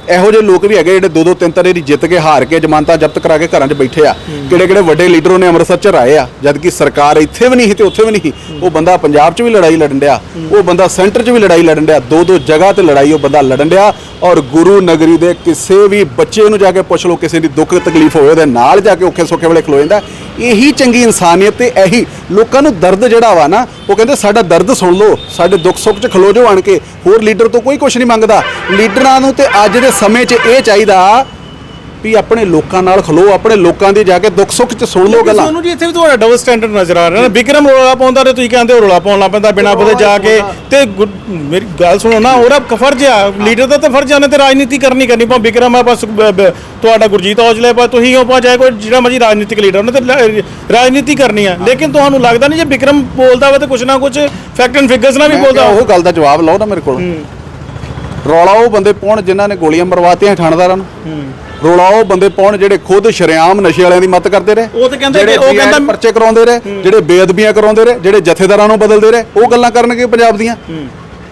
ਇਹੋ ਜਿਹੇ ਲੋਕ ਵੀ ਹੈਗੇ ਜਿਹੜੇ ਦੋ ਦੋ ਤਿੰਨ ਤਿੰਨ ਦੀ ਜਿੱਤ ਕੇ ਹਾਰ ਕੇ ਜ਼ਮਾਨਤਾਂ ਜ਼ਬਤ ਕਰਾ ਕੇ ਘਰਾਂ 'ਚ ਬੈਠੇ ਆ। ਕਿਹੜੇ ਕਿਹੜੇ ਵੱਡੇ ਲੀਡਰ ਉਹਨੇ ਅੰਮ੍ਰਿਤਸਰ 'ਚ ਰਾਏ ਆ ਜਦ ਕਿ ਸਰਕਾਰ ਇੱਥੇ ਵੀ ਨਹੀਂ ਸੀ ਤੇ ਉੱਥੇ ਵੀ ਨਹੀਂ ਸੀ। ਉਹ ਬੰਦਾ ਪੰਜਾਬ 'ਚ ਵੀ ਲੜਾਈ ਲੜਨ ਡਿਆ, ਉਹ ਬੰਦਾ ਸੈਂਟਰ 'ਚ ਵੀ ਲੜਾਈ ਲੜਨ ਡਿਆ ਦੋ ਦੋ ਜਗ੍ਹਾ ਤੇ ਲੜਾਈ ਉਹ ਬੰਦਾ ਲੜਨ ਡਿਆ ਔਰ ਗੁਰੂ ਨਗਰੀ ਦੇ ਕਿਸੇ ਵੀ ਬੱਚੇ ਨੂੰ ਜਾ ਕੇ ਪੁੱਛ ਲਓ, ਕਿਸੇ ਦੀ ਦੁੱਖ ਤਕਲੀਫ ਹੋਵੇ, ਉਹਦੇ ਨਾਲ ਜਾ ਕੇ ਔਖੇ ਸੌਖੇ ਵੇਲੇ ਖਲੋ ਜਾਂਦਾ। ਇਹੀ ਚੰਗੀ ਇਨਸਾਨੀਅਤ ਤੇ ਇਹੀ ਲੋਕਾਂ ਨੂੰ ਦਰਦ ਜਿਹੜਾ ਵਾ ਨਾ, ਉਹ ਕਹਿੰਦੇ ਸਾਡਾ ਦਰਦ ਸੁਣ ਲਓ, ਸਾਡੇ ਦੁੱਖ ਸੁੱਖ 'ਚ ਖਲੋ ਜਾਓ ਆਣ ਕੇ, ਹੋਰ ਲੀਡਰ ਤੋਂ ਕੋਈ ਕੁਝ ਨਹੀਂ ਮੰਗਦਾ। ਲੀਡਰਾਂ ਨੂੰ ਤੇ ਅੱਜ ਦੇ ਸਮੇਂ 'ਚ ਇਹ ਚਾਹੀਦਾ ਵੀ ਆਪਣੇ ਲੋਕਾਂ ਨਾਲ ਖਲੋ ਆਪਣੇ ਲੋਕਾਂ ਦੇ ਜਾ ਕੇ ਦੁੱਖ ਸੁੱਖ 'ਚ ਸੁਣ ਲਓ ਗੱਲਾਂ। ਸੋਨੂ ਜੀ ਇੱਥੇ ਵੀ ਤੁਹਾਡਾ ਡਬਲ ਸਟੈਂਡਰਡ ਨਜ਼ਰ ਆ ਰਿਹਾ ਨਾ। ਵਿਕਰਮ ਰੋਲਾ ਪਾਉਂਦਾ ਤੇ ਤੁਸੀਂ ਕਹਿੰਦੇ ਹੋ ਰੋਲਾ ਪਾਉਣ ਲੱਗ ਪੈਂਦਾ ਬਿਨਾਂ ਪਤੇ ਜਾ ਕੇ। ਤੇ ਮੇਰੀ ਗੱਲ ਸੁਣੋ ਨਾ ਉਹਦਾ ਫਰਜ਼ ਆ। ਲੀਡਰ ਦਾ ਤਾਂ ਫਰਜ਼ ਆ ਨੇ ਤੇ ਰਾਜਨੀਤੀ ਕਰਨੀ ਕਰਨੀ ਪਾ ਵਿਕਰਮ ਆ ਬਸ ਤੁਹਾਡਾ ਗੁਰਜੀਤ ਔਜਲੇ ਪਾ ਤੁਸੀਂ ਹੋ ਪਾ ਚਾਹੇ ਕੋਈ ਜਿਹੜਾ ਮਰਜ਼ੀ ਰਾਜਨੀਤਿਕ ਲੀਡਰ ਉਹਨੇ ਤੇ ਲ- ਰਾਜਨੀਤੀ ਕਰਨੀ ਆ। ਲੇਕਿਨ ਤੁਹਾਨੂੰ ਲੱਗਦਾ ਨਹੀਂ ਜੇ ਵਿਕਰਮ ਬੋਲਦਾ ਵਾ ਤੇ ਕੁਛ ਨਾ ਕੁਛ ਫੈਕਟ ਐਂਡ ਫਿਗਰਸ ਨਾਲ ਵੀ ਬੋਲਦਾ। ਉਹ ਗੱਲ ਦਾ ਜਵਾਬ ਲਓ ਨਾ ਮੇਰੇ ਕੋਲ। ਰੌਲਾ ਉਹ ਬੰਦੇ ਪਾਉਣ ਜਿਨ੍ਹਾਂ ਨੇ ਗੋਲੀਆਂ ਮਰਵਾਤੀਆਂ ਥਾਣੇਦਾਰਾਂ ਨੂੰ। ਰੌਲਾ ਉਹ ਬੰਦੇ ਪਾਉਣ ਜਿਹੜੇ ਖੁਦ ਸ਼ਰੇਆਮ ਨਸ਼ੇ ਵਾਲਿਆਂ ਦੀ ਮਦਦ ਕਰਦੇ ਰਹੇ। ਉਹ ਤਾਂ ਕਹਿੰਦੇ ਕਿ ਉਹ ਕਹਿੰਦਾ- ਪਰਚੇ ਕਰਾਉਂਦੇ ਰਹੇ ਜਿਹੜੇ ਬੇਅਦਬੀਆਂ ਕਰਾਉਂਦੇ ਰਹੇ ਜਿਹੜੇ ਜਥੇਦਾਰਾਂ ਨੂੰ ਬਦਲਦੇ ਰਹੇ ਉਹ ਗੱਲਾਂ ਕਰਨਗੇ ਪੰਜਾਬ ਦੀਆਂ।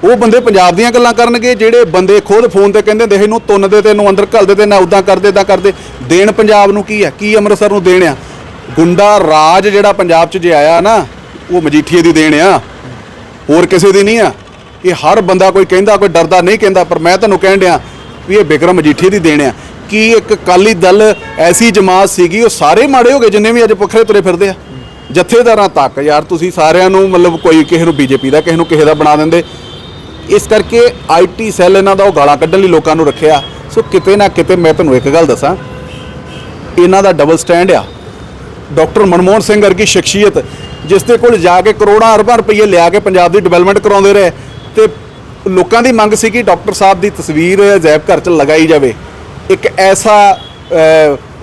ਉਹ ਬੰਦੇ ਪੰਜਾਬ ਦੀਆਂ ਗੱਲਾਂ ਕਰਨਗੇ ਜਿਹੜੇ ਬੰਦੇ ਖੁਦ ਫੋਨ ਤੇ ਕਹਿੰਦੇ ਦੇਖ ਇਹਨੂੰ ਤੁੰਨਦੇ ਤੇ ਇਹਨੂੰ ਅੰਦਰ ਘੱਲਦੇ ਤੇ ਨਾ ਉਦਾਂ ਕਰਦੇ ਇਦਾਂ ਕਰਦੇ। ਦੇਣ ਪੰਜਾਬ ਨੂੰ ਕੀ ਆ ਕੀ ਅੰਮ੍ਰਿਤਸਰ ਨੂੰ ਦੇਣ ਆ? ਗੁੰਡਾ ਰਾਜ ਜਿਹੜਾ ਪੰਜਾਬ 'ਚ ਜੇ ਆਇਆ ਨਾ ਉਹ ਮਜੀਠੀਏ ਦੀ ਦੇਣ ਆ। ਹੋਰ ਕਿਸੇ ਦੀ ਨਹੀਂ ਆ। ਇਹ ਹਰ ਬੰਦਾ ਕੋਈ ਕਹਿੰਦਾ, ਕੋਈ ਡਰਦਾ ਨਹੀਂ ਕਹਿੰਦਾ, ਪਰ ਮੈਂ ਤੁਹਾਨੂੰ ਕਹਿਣ ਡਿਆ ਵੀ ਇਹ ਬਿਕਰਮ ਮਜੀਠੀ ਦੀ ਦੇਣ ਆ। ਕੀ ਇੱਕ ਅਕਾਲੀ ਦਲ ਐਸੀ ਜਮਾਤ ਸੀਗੀ, ਉਹ ਸਾਰੇ ਮਾੜੇ ਹੋ ਗਏ ਜਿੰਨੇ ਵੀ ਅੱਜ ਪੱਖਰੇ ਤੁਰੇ ਫਿਰਦੇ ਆ? ਜਥੇਦਾਰਾਂ ਤੱਕ ਯਾਰ, ਤੁਸੀਂ ਸਾਰਿਆਂ ਨੂੰ ਮਤਲਬ ਕੋਈ ਕਿਸੇ ਨੂੰ ਬੀਜੇਪੀ ਦਾ, ਕਿਸੇ ਨੂੰ ਕਿਸੇ ਦਾ ਬਣਾ ਦਿੰਦੇ। ਇਸ ਕਰਕੇ ਆਈਟੀ ਸੈੱਲ ਇਹਨਾਂ ਦਾ ਉਹ ਗਾਲਾਂ ਕੱਢਣ ਲਈ ਲੋਕਾਂ ਨੂੰ ਰੱਖਿਆ। ਸੋ ਕਿਤੇ ਨਾ ਕਿਤੇ ਮੈਂ ਤੁਹਾਨੂੰ ਇੱਕ ਗੱਲ ਦੱਸਾਂ, ਇਹਨਾਂ ਦਾ ਡਬਲ ਸਟੈਂਡ ਆ। ਡਾਕਟਰ ਮਨਮੋਹਨ ਸਿੰਘ ਵਰਗੀ ਸ਼ਖਸੀਅਤ, ਜਿਸ ਦੇ ਕੋਲ ਜਾ ਕੇ ਕਰੋੜਾਂ ਅਰਬਾਂ ਰੁਪਏ ਲਿਆ ਕੇ ਪੰਜਾਬ ਦੀ ਡਿਵੈਲਪਮੈਂਟ ਕਰਾਉਂਦੇ ਰਹੇ ਤੇ ਲੋਕਾਂ ਦੀ ਮੰਗ ਸੀ ਕਿ ਡਾਕਟਰ ਸਾਹਿਬ ਦੀ ਤਸਵੀਰ ਅਜਾਇਬ ਘਰ 'ਚ ਲਗਾਈ ਜਾਵੇ। ਇੱਕ ਐਸਾ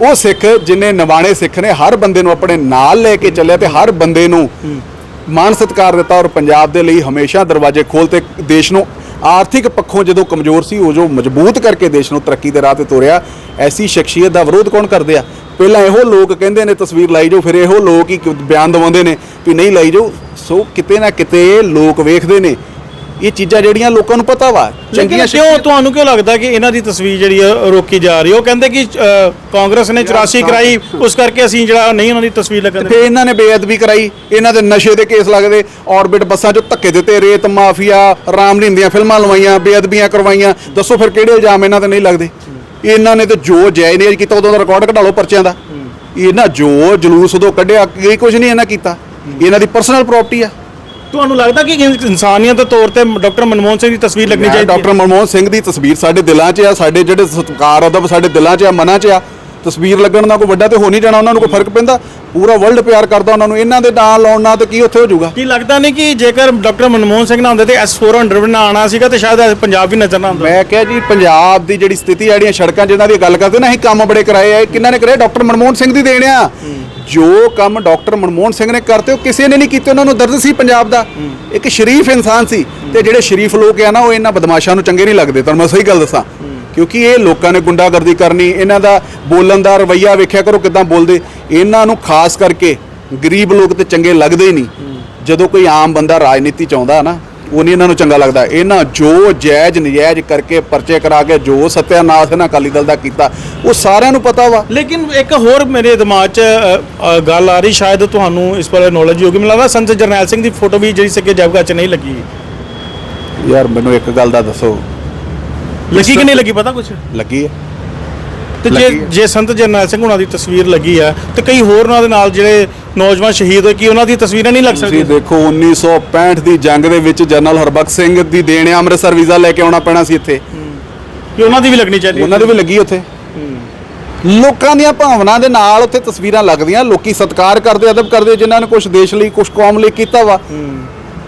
ਉਹ ਸਿੱਖ ਜਿਨੇ ਨਵਾਣੇ ਸਿੱਖ ਨੇ, ਹਰ ਬੰਦੇ ਨੂੰ ਆਪਣੇ ਨਾਲ ਲੈ ਕੇ ਚੱਲਿਆ ਤੇ ਹਰ ਬੰਦੇ ਨੂੰ ਮਾਨ ਸਤਿਕਾਰ ਦਿੱਤਾ ਔਰ ਪੰਜਾਬ ਦੇ ਲਈ ਹਮੇਸ਼ਾ ਦਰਵਾਜ਼ੇ ਖੋਲ੍ਹਤੇ। ਦੇਸ਼ ਨੂੰ ਆਰਥਿਕ ਪੱਖੋਂ ਜਦੋਂ ਕਮਜ਼ੋਰ ਸੀ ਉਹ ਜੋ ਮਜ਼ਬੂਤ ਕਰਕੇ ਦੇਸ਼ ਨੂੰ ਤਰੱਕੀ ਦੇ ਰਾਹ ਤੇ ਤੋਰਿਆ। ਐਸੀ ਸ਼ਖਸੀਅਤ ਦਾ ਵਿਰੋਧ ਕੌਣ ਕਰਦੇ ਆ? ਪਹਿਲਾਂ ਇਹੋ ਲੋਕ ਕਹਿੰਦੇ ਨੇ, ਤਸਵੀਰ ਲਾਈ ਜਾਓ, ਫਿਰ ਇਹੋ ਲੋਕ ਹੀ ਬਿਆਨ ਦਵਾਉਂਦੇ ਨੇ ਵੀ ਨਹੀਂ ਲਾਈ ਜਾਓ? ਸੋ ਕਿਤੇ ਨਾ ਕਿਤੇ ਲੋਕ ਵੇਖਦੇ ਨੇ ਇਹ ਚੀਜ਼ਾਂ ਜਿਹੜੀਆਂ ਲੋਕਾਂ ਨੂੰ ਪਤਾ ਵਾ ਲੇਕਿਨ ਕਿਉਂ ਤੁਹਾਨੂੰ ਕਿਉਂ ਲੱਗਦਾ ਕਿ ਇਹਨਾਂ ਦੀ ਤਸਵੀਰ ਜਿਹੜੀ ਆ ਉਹ ਰੋਕੀ ਜਾ ਰਹੀ ਹੈ? ਉਹ ਕਹਿੰਦੇ ਕਿ ਅ, ਕਾਂਗਰਸ ਨੇ 84 ਕਰਾਈ ਉਸ ਕਰਕੇ ਅਸੀਂ ਜਿਹੜਾ ਨਹੀਂ ਉਹਨਾਂ ਦੀ ਤਸਵੀਰ ਲੱਗਣ ਤੇ ਇਹਨਾਂ ਨੇ ਬੇਅਦਬੀ ਕਰਾਈ ਇਹਨਾਂ ਦੇ ਨਸ਼ੇ ਦੇ ਕੇਸ ਲੱਗਦੇ ਆਰਬਿਟ ਬੱਸਾਂ 'ਚੋਂ ਧੱਕੇ ਦਿੱਤੇ ਰੇਤ ਮਾਫੀਆ ਰਾਮਲੀਨ ਦੀਆਂ ਫਿਲਮਾਂ ਲਵਾਈਆਂ ਬੇਅਦਬੀਆਂ ਕਰਵਾਈਆਂ। ਦੱਸੋ ਫਿਰ ਕਿਹੜੇ ਇਲਜ਼ਾਮ ਇਹਨਾਂ ਤੇ ਨਹੀਂ ਲੱਗਦੇ? ਇਹਨਾਂ ਨੇ ਤੇ ਜੋ ਜਾਇਜ਼ ਕੀਤਾ ਉਦੋਂ ਦਾ ਰਿਕਾਰਡ ਕਢਾ ਲਓ ਪਰਚਿਆਂ ਦਾ। ਇਹਨਾਂ ਜੋ ਜਲੂਸ ਉਦੋਂ ਕੱਢਿਆ ਕੀ ਕੁਝ ਨਹੀਂ ਇਹਨਾਂ ਕੀਤਾ। ਇਹਨਾਂ ਦੀ ਪਰਸਨਲ ਪ੍ਰਾਪਰਟੀ ਆ। ਤੁਹਾਨੂੰ ਲੱਗਦਾ ਕਿ ਇਨ- ਇਨਸਾਨੀਅਤ ਦੇ ਤੌਰ ਤੇ ਡਾਕਟਰ ਮਨਮੋਹਨ ਸਿੰਘ ਦੀ ਤਸਵੀਰ ਲੱਗਣੀ ਮੈਂ ਚਾਹੀਦੀ ਹੈ? ਡਾਕਟਰ ਮਨਮੋਹਨ ਸਿੰਘ ਦੀ ਤਸਵੀਰ ਸਾਡੇ ਦਿਲਾਂ 'ਚ ਆ ਸਾਡੇ ਜਿਹੜੇ ਸਤਿਕਾਰ ਅਦਬ ਸਾਡੇ ਦਿਲਾਂ 'ਚ ਆ ਮਨਾਂ 'ਚ ਆ। ਤਸਵੀਰ ਲੱਗਣ ਦਾ ਕੋਈ ਵੱਡਾ ਤੇ ਹੋ ਨਹੀਂ ਜਾਣਾ ਉਹਨਾਂ ਨੂੰ ਕੋਈ ਫ਼ਰਕ ਪੈਂਦਾ? ਪੂਰਾ ਵਰਲਡ ਪਿਆਰ ਕਰਦਾ ਉਹਨਾਂ ਨੂੰ। ਇਹਨਾਂ ਦੇ ਨਾਂ ਲਾਉਣ ਨਾਲ ਤੇ ਕੀ ਉੱਥੇ ਹੋ ਜਾਊਗਾ? ਕੀ ਲੱਗਦਾ ਨਹੀਂ ਕਿ ਜੇਕਰ ਡਾਕਟਰ ਮਨਮੋਹਨ ਸਿੰਘ ਨਾ ਹੁੰਦੇ ਤੇ S400 ਨਾ ਆਣਾ ਸੀਗਾ ਤੇ ਸ਼ਾਇਦ ਪੰਜਾਬ ਵੀ ਨਜ਼ਰ ਨਾ ਆਉਂਦਾ। ਮੈਂ ਕਿਹਾ ਜੀ ਪੰਜਾਬ ਦੀ ਜਿਹੜੀ ਸਥਿਤੀ ਆ ਜਿਹੜੀਆਂ ਸੜਕਾਂ ਜਿਹਨਾਂ ਦੀ ਗੱਲ ਕਰਦੇ ਨਾ ਅਸੀਂ ਕੰਮ ਬੜੇ ਕਰਾਏ ਆ ਇਹ ਕਿਹਨਾਂ ਨੇ ਕਰਾਏ ਡਾਕਟਰ ਮਨਮੋਹਨ ਸਿੰਘ ਦੀ ਦੇਣ ਆ। ਜੋ ਕੰਮ ਡਾਕਟਰ ਮਨਮੋਹਨ ਸਿੰਘ ਨੇ ਕਰਤੇ ਉਹ ਕਿਸੇ ਨੇ ਨਹੀਂ ਕੀਤੇ ਉਹਨਾਂ ਨੂੰ ਦਰਦ ਸੀ ਪੰਜਾਬ ਦਾ। ਇੱਕ ਸ਼ਰੀਫ ਇਨਸਾਨ ਸੀ ਤੇ ਜਿਹੜੇ ਸ਼ਰੀਫ ਲੋਕ ਆ ਨਾ ਉਹ ਇਹਨਾਂ ਬਦਮਾਸ਼ਾਂ ਨੂੰ ਚੰਗੇ ਨਹੀਂ ਲੱਗਦੇ। ਤੁਹਾਨੂੰ ਮੈਂ ਸਹੀ ਗੱਲ ਦੱਸਾਂ। ਕਿਉਂਕਿ ਇਹ ਲੋਕਾਂ ਨੇ ਗੁੰਡਾਗਰਦੀ ਕਰਨੀ ਇਹਨਾਂ ਦਾ ਬੋਲਣ ਦਾ ਰਵੱਈਆ ਵੇਖਿਆ ਕਰੋ ਕਿਦਾਂ ਬੋਲਦੇ। ਇਹਨਾਂ ਨੂੰ ਖਾਸ ਕਰਕੇ ਗਰੀਬ ਲੋਕ ਤੇ ਚੰਗੇ ਲੱਗਦੇ ਹੀ ਨਹੀਂ। ਜਦੋਂ ਕੋਈ ਆਮ ਬੰਦਾ ਰਾਜਨੀਤੀ ਚ ਆਉਂਦਾ ਨਾ ਉਹ ਨਹੀਂ ਇਹਨਾਂ ਨੂੰ ਚੰਗਾ ਲੱਗਦਾ। ਇਹਨਾਂ ਜੋ ਜਾਇਜ਼ ਨਜਾਇਜ਼ ਕਰਕੇ ਪਰਚੇ ਕਰਾ ਕੇ ਜੋ ਸਤਿਆਨਾਸ਼ ਇਹਨਾਂ ਅਕਾਲੀ ਦਲ ਦਾ ਕੀਤਾ ਉਹ ਸਾਰਿਆਂ ਨੂੰ ਪਤਾ ਵਾ। ਲੇਕਿਨ ਇੱਕ ਹੋਰ ਮੇਰੇ ਦਿਮਾਗ 'ਚ ਅ, ਅ, ਗੱਲ ਆ ਰਹੀ ਸ਼ਾਇਦ ਤੁਹਾਨੂੰ ਇਸ ਬਾਰੇ ਨੌਲੇਜ ਹੋਗੀ ਮੈਨੂੰ ਲੱਗਦਾ ਸੰਤ ਜਰਨੈਲ ਸਿੰਘ ਦੀ ਫੋਟੋ ਵੀ ਜਿਹੜੀ ਸਕੇ ਜਬਗਾ 'ਚ ਨਹੀਂ ਲੱਗੀ। ਯਾਰ ਮੈਨੂੰ ਇੱਕ ਗੱਲ ਦਾ ਦੱਸੋ। ਲੱਗੀ ਕਿ ਨਹੀਂ ਲੱਗੀ? ਪਤਾ ਕੁਝ ਲੱਗੀ ਹੈ। ਤੇ ਜੇ। ਜੇ ਸੰਤ ਜਰਨੈਲ ਸਿੰਘ ਉਹਨਾਂ ਦੀ ਤਸਵੀਰ ਲੱਗੀ ਆ ਤੇ ਕਈ ਹੋਰ ਉਹਨਾਂ ਦੇ ਨਾਲ ਜਿਹੜੇ ਨੌਜਵਾਨ ਸ਼ਹੀਦ ਹੋਏ ਕੀ ਉਹਨਾਂ ਦੀ ਤਸਵੀਰਾਂ ਨਹੀਂ ਲੱਗ ਤੁਸੀਂ ਸਕਦੀਆਂ? ਦੇਖੋ 1965 ਦੀ ਜੰਗ ਦੇ ਵਿੱਚ ਜਨਰਲ ਹਰਬਖਸ਼ ਸਿੰਘ ਦੀ ਦੇਣ ਆ ਅੰਮ੍ਰਿਤਸਰ ਵੀਜ਼ਾ ਲੈ ਕੇ ਆਉਣਾ ਪੈਣਾ ਸੀ ਇੱਥੇ। ਕਿ ਉਹਨਾਂ ਦੀ ਵੀ ਲੱਗਣੀ ਚਾਹੀਦੀ ਉਹਨਾਂ ਦੀ ਵੀ ਲੱਗੀ ਉੱਥੇ। ਲੋਕਾਂ ਦੀਆਂ ਭਾਵਨਾ ਦੇ ਨਾਲ ਉੱਥੇ ਤਸਵੀਰਾਂ ਲੱਗਦੀਆਂ ਲੋਕੀ ਸਤਿਕਾਰ ਕਰਦੇ ਅਦਬ ਕਰਦੇ ਜਿਨ੍ਹਾਂ ਨੇ ਕੁਝ ਦੇਸ਼ ਲਈ ਕੁਝ ਕੌਮ ਲਈ ਕੀਤਾ ਵਾ।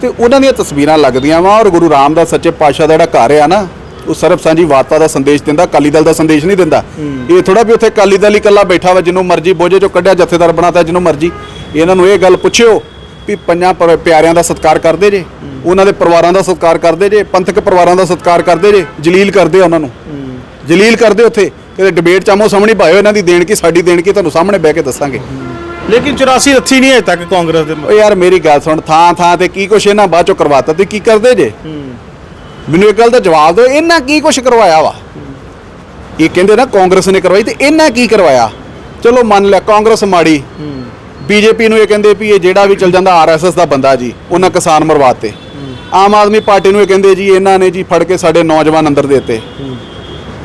ਤੇ ਉਹਨਾਂ ਦੀਆਂ ਤਸਵੀਰਾਂ ਲੱਗਦੀਆਂ ਵਾ ਔਰ ਗੁਰੂ ਰਾਮਦਾਸ ਸੱਚੇ ਪਾਤਸ਼ਾਹ ਦਾ ਜਿਹੜਾ ਘਰ ਆ ਨਾ ਉਹ ਸਰਬ ਸਾਂਝੀ ਵਾਰਤਾ ਦਾ ਸੰਦੇਸ਼ ਦਿੰਦਾ ਅਕਾਲੀ ਦਲ ਦਾ ਸੰਦੇਸ਼ ਨਹੀਂ ਦਿੰਦਾ। ਇਹ ਥੋੜਾ ਵੀ ਉੱਥੇ ਅਕਾਲੀ ਦਲ ਹੀ ਇਕੱਲਾ ਬੈਠਾ ਵਾ ਜਿਹਨੂੰ ਮਰਜ਼ੀ ਬੋਝੇ ਚੋਂ ਕੱਢਿਆ ਜਥੇਦਾਰ ਬਣਾਤਾ ਜਿਹਨੂੰ ਮਰਜ਼ੀ। ਇਹਨਾਂ ਨੂੰ ਇਹ ਗੱਲ ਪੁੱਛਿਓ ਵੀ ਪੰਜਾਂ ਪਿਆਰਿਆਂ ਦਾ ਸਤਿਕਾਰ ਕਰਦੇ ਜੇ ਉਹਨਾਂ ਦੇ ਪਰਿਵਾਰਾਂ ਦਾ ਸਤਿਕਾਰ ਕਰਦੇ ਜੇ ਪੰਥਕ ਪਰਿਵਾਰਾਂ ਦਾ ਸਤਿਕਾਰ ਕਰਦੇ ਜੇ ਜਲੀਲ ਕਰਦੇ ਉਹਨਾਂ ਨੂੰ। ਜਲੀਲ ਕਰਦੇ ਉੱਥੇ ਕਿਤੇ ਡਿਬੇਟ ਚਾਮੋ ਸਾਹਮਣੇ ਭਾਇਓ ਇਹਨਾਂ ਦੀ ਦੇਣ ਕੀ ਸਾਡੀ ਦੇਣ ਕੀ ਤੁਹਾਨੂੰ ਸਾਹਮਣੇ ਬਹਿ ਕੇ ਦੱਸਾਂਗੇ। ਲੇਕਿਨ 84 ਰੱਥੀ ਨਹੀਂ ਹੈ ਤੱਕ ਕਾਂਗਰਸ ਦੇ ਓ ਯਾਰ ਮੇਰੀ ਗੱਲ ਸੁਣ ਥਾਂ ਥਾਂ ਤੇ ਕੀ ਕੁਛ ਇਹਨਾਂ ਬਾਅਦ ਚੋਂ ਕਰਵਾਤਾ ਤੇ ਕੀ ਕਰਦੇ ਜੇ? ਮੈਨੂੰ ਇੱਕ ਗੱਲ ਦਾ ਜਵਾਬ ਦਿਓ, ਇਹਨਾਂ ਕੀ ਕੁਛ ਕਰਵਾਇਆ ਵਾ? ਇਹ ਕਹਿੰਦੇ ਨਾ ਕਾਂਗਰਸ ਨੇ ਕਰਵਾਈ ਤੇ ਇਹਨਾਂ ਕੀ ਕਰਵਾਇਆ? ਚਲੋ ਮੰਨ ਲਿਆ, ਕਾਂਗਰਸ ਮਾੜੀ। ਬੀਜੇਪੀ ਨੂੰ ਇਹ ਕਹਿੰਦੇ ਵੀ ਇਹ ਜਿਹੜਾ ਵੀ ਚੱਲ ਜਾਂਦਾ ਆਰਐਸਐਸ ਦਾ ਬੰਦਾ ਜੀ, ਉਹਨਾਂ ਕਿਸਾਨ ਮਰਵਾਤੇ। ਆਮ ਆਦਮੀ ਪਾਰਟੀ ਨੂੰ ਇਹ ਕਹਿੰਦੇ ਜੀ, ਇਹਨਾਂ ਨੇ ਜੀ ਫੜ ਕੇ ਸਾਡੇ ਨੌਜਵਾਨ ਅੰਦਰ ਦੇਤੇ।